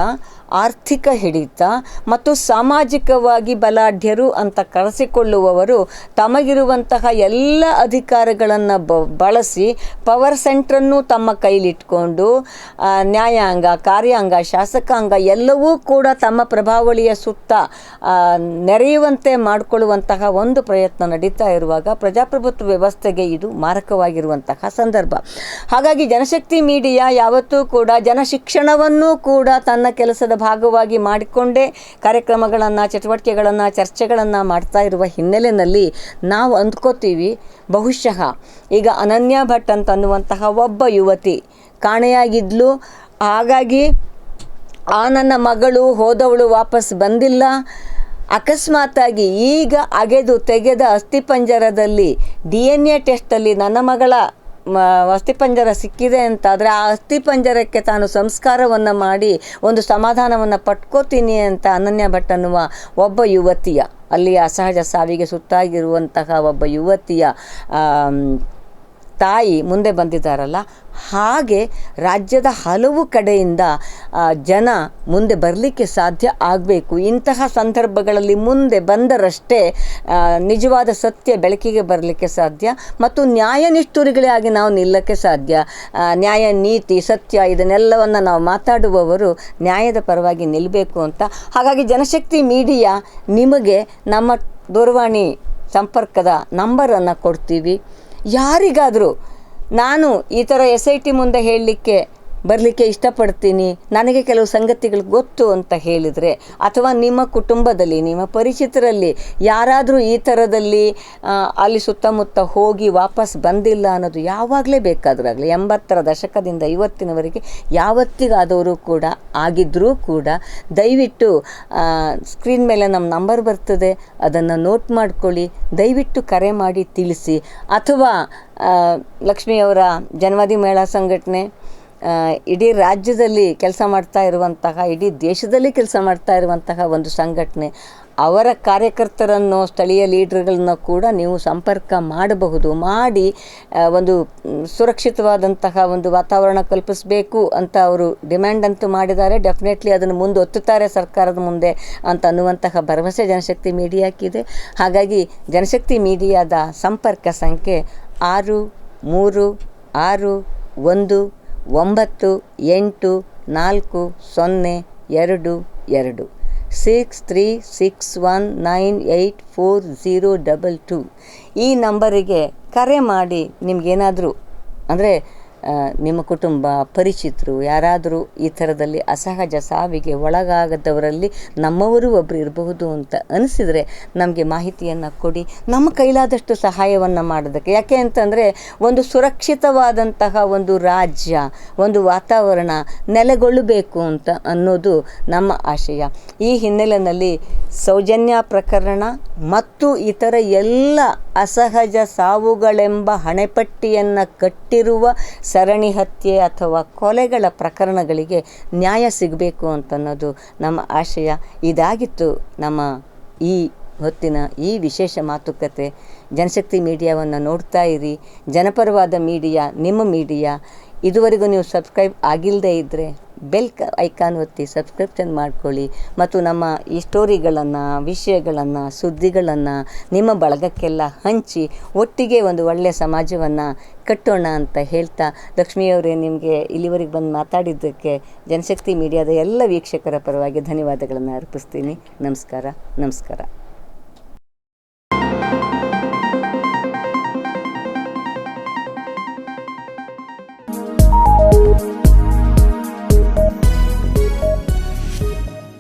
ಆರ್ಥಿಕ ಹಿಡಿತ ಮತ್ತು ಸಾಮಾಜಿಕವಾಗಿ ಬಲಾಢ್ಯರು ಅಂತ ಕರೆಸಿಕೊಳ್ಳುವವರು ತಮಗಿರುವಂತಹ ಎಲ್ಲ ಅಧಿಕಾರಗಳನ್ನು ಬ, ಬಳಸಿ ಪವರ್ ಸೆಂಟ್ರನ್ನು ತಮ್ಮ ಕೈಲಿಟ್ಕೊಂಡು ನ್ಯಾಯಾಂಗ, ಕಾರ್ಯಾಂಗ, ಶಾಸಕಾಂಗ ಎಲ್ಲವೂ ಕೂಡ ತಮ್ಮ ಪ್ರಭಾವಳಿಯ ಸುತ್ತ ನೆರೆಯುವಂತೆ ಮಾಡಿಕೊಳ್ಳುವಂತಹ ಒಂದು ಪ್ರಯತ್ನ ನಡೀತಾ ಇರುವಾಗ ಪ್ರಜಾಪ್ರಭುತ್ವ ವ್ಯವಸ್ಥೆಗೆ ಇದು ಮಾರಕವಾಗಿರುವಂತಹ ಸಂದರ್ಭ. ಹಾಗಾಗಿ ಜನಶಕ್ತಿ ಮೀಡಿಯಾ ಯಾವತ್ತೂ ಕೂಡ ಜನಶಿಕ್ಷಣವನ್ನು ಕೂಡ ತನ್ನ ಕೆಲಸದ ಭಾಗವಾಗಿ ಮಾಡಿಕೊಂಡೇ ಕಾರ್ಯಕ್ರಮಗಳನ್ನು, ಚಟುವಟಿಕೆಗಳನ್ನು, ಚರ್ಚೆಗಳನ್ನು ಮಾಡ್ತಾ ಇರುವ ಹಿನ್ನೆಲೆಯಲ್ಲಿ ನಾವು ಅಂದ್ಕೋತೀವಿ, ಬಹುಶಃ ಈಗ ಅನನ್ಯ ಭಟ್ ಅಂತ ಅನ್ನುವಂತಹ ಒಬ್ಬ ಯುವತಿ ಕಾಣೆಯಾಗಿದ್ಲು. ಹಾಗಾಗಿ ಆ ನನ್ನ ಮಗಳು ಹೋದವಳು ವಾಪಸ್ ಬಂದಿಲ್ಲ. ಅಕಸ್ಮಾತಾಗಿ ಈಗ ಅಗೆದು ತೆಗೆದ ಅಸ್ಥಿಪಂಜರದಲ್ಲಿ ಡಿ ಎನ್ ಎ ಟೆಸ್ಟಲ್ಲಿ ನನ್ನ ಮಗಳ ಮ ಅಸ್ಥಿಪಂಜರ ಸಿಕ್ಕಿದೆ ಅಂತಾದರೆ ಆ ಅಸ್ಥಿಪಂಜರಕ್ಕೆ ತಾನು ಸಂಸ್ಕಾರವನ್ನು ಮಾಡಿ ಒಂದು ಸಮಾಧಾನವನ್ನು ಪಟ್ಕೋತೀನಿ ಅಂತ ಅನನ್ಯ ಭಟ್ ಅನ್ನುವ ಒಬ್ಬ ಯುವತಿಯ, ಅಲ್ಲಿ ಅಸಹಜ ಸಾವಿಗೆ ಸುತ್ತಾಗಿರುವಂತಹ ಒಬ್ಬ ಯುವತಿಯ ತಾಯಿ ಮುಂದೆ ಬಂದಿದ್ದಾರಲ್ಲ, ಹಾಗೆ ರಾಜ್ಯದ ಹಲವು ಕಡೆಯಿಂದ ಜನ ಮುಂದೆ ಬರಲಿಕ್ಕೆ ಸಾಧ್ಯ ಆಗಬೇಕು. ಇಂತಹ ಸಂದರ್ಭಗಳಲ್ಲಿ ಮುಂದೆ ಬಂದರಷ್ಟೇ ನಿಜವಾದ ಸತ್ಯ ಬೆಳಕಿಗೆ ಬರಲಿಕ್ಕೆ ಸಾಧ್ಯ ಮತ್ತು ನ್ಯಾಯ ನಿಷ್ಠುರಿಗಳಾಗಿ ನಾವು ನಿಲ್ಲಕ್ಕೆ ಸಾಧ್ಯ. ನ್ಯಾಯ, ನೀತಿ, ಸತ್ಯ ಇದನ್ನೆಲ್ಲವನ್ನು ನಾವು ಮಾತಾಡುವವರು ನ್ಯಾಯದ ಪರವಾಗಿ ನಿಲ್ಲಬೇಕು ಅಂತ. ಹಾಗಾಗಿ ಜನಶಕ್ತಿ ಮೀಡಿಯಾ ನಿಮಗೆ ನಮ್ಮ ದೂರವಾಣಿ ಸಂಪರ್ಕದ ನಂಬರನ್ನು ಕೊಡ್ತೀವಿ. ಯಾರಿಗಾದರೂ ನಾನು ಈ ಥರ ಎಸ್ ಐ ಟಿ ಮುಂದೆ ಹೇಳಲಿಕ್ಕೆ ಬರಲಿಕ್ಕೆ ಇಷ್ಟಪಡ್ತೀನಿ, ನನಗೆ ಕೆಲವು ಸಂಗತಿಗಳು ಗೊತ್ತು ಅಂತ ಹೇಳಿದರೆ, ಅಥವಾ ನಿಮ್ಮ ಕುಟುಂಬದಲ್ಲಿ, ನಿಮ್ಮ ಪರಿಚಿತರಲ್ಲಿ ಯಾರಾದರೂ ಈ ಥರದಲ್ಲಿ ಅಲ್ಲಿ ಸುತ್ತಮುತ್ತ ಹೋಗಿ ವಾಪಸ್ ಬಂದಿಲ್ಲ ಅನ್ನೋದು ಯಾವಾಗಲೇ ಬೇಕಾದರೂ ಆಗಲಿ ಎಂಬತ್ತರ ದಶಕದಿಂದ ಇವತ್ತಿನವರೆಗೆ ಯಾವತ್ತಿಗಾದವರು ಕೂಡ ಆಗಿದ್ದರೂ ಕೂಡ ದಯವಿಟ್ಟು ಸ್ಕ್ರೀನ್ ಮೇಲೆ ನಮ್ಮ ನಂಬರ್ ಬರ್ತದೆ, ಅದನ್ನು ನೋಟ್ ಮಾಡ್ಕೊಳ್ಳಿ, ದಯವಿಟ್ಟು ಕರೆ ಮಾಡಿ ತಿಳಿಸಿ. ಅಥವಾ ಲಕ್ಷ್ಮಿಯವರ ಜನ್ಮದಿ ಮೇಳ ಸಂಘಟನೆ ಇಡೀ ರಾಜ್ಯದಲ್ಲಿ ಕೆಲಸ ಮಾಡ್ತಾ ಇರುವಂತಹ, ಇಡೀ ದೇಶದಲ್ಲಿ ಕೆಲಸ ಮಾಡ್ತಾ ಇರುವಂತಹ ಒಂದು ಸಂಘಟನೆ, ಅವರ ಕಾರ್ಯಕರ್ತರನ್ನು, ಸ್ಥಳೀಯ ಲೀಡ್ರ್ಗಳನ್ನ ಕೂಡ ನೀವು ಸಂಪರ್ಕ ಮಾಡಬಹುದು, ಮಾಡಿ ಒಂದು ಸುರಕ್ಷಿತವಾದಂತಹ ಒಂದು ವಾತಾವರಣ ಕಲ್ಪಿಸಬೇಕು ಅಂತ ಅವರು ಡಿಮ್ಯಾಂಡ್ ಅಂತೂ ಮಾಡಿದ್ದಾರೆ. ಡೆಫಿನೆಟ್ಲಿ ಅದನ್ನು ಮುಂದೆ ಒತ್ತುತ್ತಾರೆ ಸರ್ಕಾರದ ಮುಂದೆ ಅಂತ ಅನ್ನುವಂತಹ ಭರವಸೆ ಜನಶಕ್ತಿ ಮೀಡಿಯಾಕ್ಕಿದೆ. ಹಾಗಾಗಿ ಜನಶಕ್ತಿ ಮೀಡಿಯಾದ ಸಂಪರ್ಕ ಸಂಖ್ಯೆ ಆರು, ಮೂರು, ಆರು, ಒಂದು ಒಂಬತ್ತು, ಎಂಟು, ನಾಲ್ಕು, ಸೊನ್ನೆ, ಎರಡು ಎರಡು. Six three six one nine eight four zero double two. ಈ ನಂಬರಿಗೆ ಕರೆ ಮಾಡಿ ನಿಮಗೇನಾದರೂ, ಅಂದರೆ ನಿಮ್ಮ ಕುಟುಂಬ, ಪರಿಚಿತರು, ಯಾರಾದರೂ ಈ ಥರದಲ್ಲಿ ಅಸಹಜ ಸಾವಿಗೆ ಒಳಗಾಗದವರಲ್ಲಿ ನಮ್ಮವರು ಒಬ್ಬರು ಇರಬಹುದು ಅಂತ ಅನಿಸಿದರೆ ನಮಗೆ ಮಾಹಿತಿಯನ್ನು ಕೊಡಿ. ನಮ್ಮ ಕೈಲಾದಷ್ಟು ಸಹಾಯವನ್ನು ಮಾಡೋದಕ್ಕೆ. ಯಾಕೆ ಅಂತಂದರೆ ಒಂದು ಸುರಕ್ಷಿತವಾದಂತಹ ಒಂದು ರಾಜ್ಯ, ಒಂದು ವಾತಾವರಣ ನೆಲೆಗೊಳ್ಳಬೇಕು ಅಂತ ಅನ್ನೋದು ನಮ್ಮ ಆಶಯ. ಈ ಹಿನ್ನೆಲೆಯಲ್ಲಿ ಸೌಜನ್ಯ ಪ್ರಕರಣ ಮತ್ತು ಇತರ ಎಲ್ಲ ಅಸಹಜ ಸಾವುಗಳೆಂಬ ಹಣೆಪಟ್ಟಿಯನ್ನು ಕಟ್ಟಿರುವ ಸರಣಿ ಹತ್ಯೆ ಅಥವಾ ಕೊಲೆಗಳ ಪ್ರಕರಣಗಳಿಗೆ ನ್ಯಾಯ ಸಿಗಬೇಕು ಅಂತನ್ನೋದು ನಮ್ಮ ಆಶಯ. ಇದಾಗಿತ್ತು ನಮ್ಮ ಈ ಹೊತ್ತಿನ ಈ ವಿಶೇಷ ಮಾತುಕತೆ. ಜನಶಕ್ತಿ ಮೀಡಿಯಾವನ್ನು ನೋಡ್ತಾ ಇರಿ. ಜನಪರವಾದ ಮೀಡಿಯಾ, ನಿಮ್ಮ ಮೀಡಿಯಾ. ಇದುವರೆಗೂ ನೀವು ಸಬ್ಸ್ಕ್ರೈಬ್ ಆಗಿಲ್ಲದೆ ಇದ್ದರೆ ಬೆಲ್ ಐಕಾನ್ ಒತ್ತಿ ಸಬ್ಸ್ಕ್ರಿಪ್ಷನ್ ಮಾಡ್ಕೊಳ್ಳಿ. ಮತ್ತು ನಮ್ಮ ಈ ಸ್ಟೋರಿಗಳನ್ನು, ವಿಷಯಗಳನ್ನು, ಸುದ್ದಿಗಳನ್ನು ನಿಮ್ಮ ಬಳಗಕ್ಕೆಲ್ಲ ಹಂಚಿ ಒಟ್ಟಿಗೆ ಒಂದು ಒಳ್ಳೆಯ ಸಮಾಜವನ್ನು ಕಟ್ಟೋಣ ಅಂತ ಹೇಳ್ತಾ ಲಕ್ಷ್ಮಿಯವರೇ ನಿಮಗೆ ಇಲ್ಲಿವರೆಗೆ ಬಂದು ಮಾತಾಡಿದ್ದಕ್ಕೆ ಜನಶಕ್ತಿ ಮೀಡಿಯಾದ ಎಲ್ಲ ವೀಕ್ಷಕರ ಪರವಾಗಿ ಧನ್ಯವಾದಗಳನ್ನು ಅರ್ಪಿಸ್ತೀನಿ. ನಮಸ್ಕಾರ. ನಮಸ್ಕಾರ.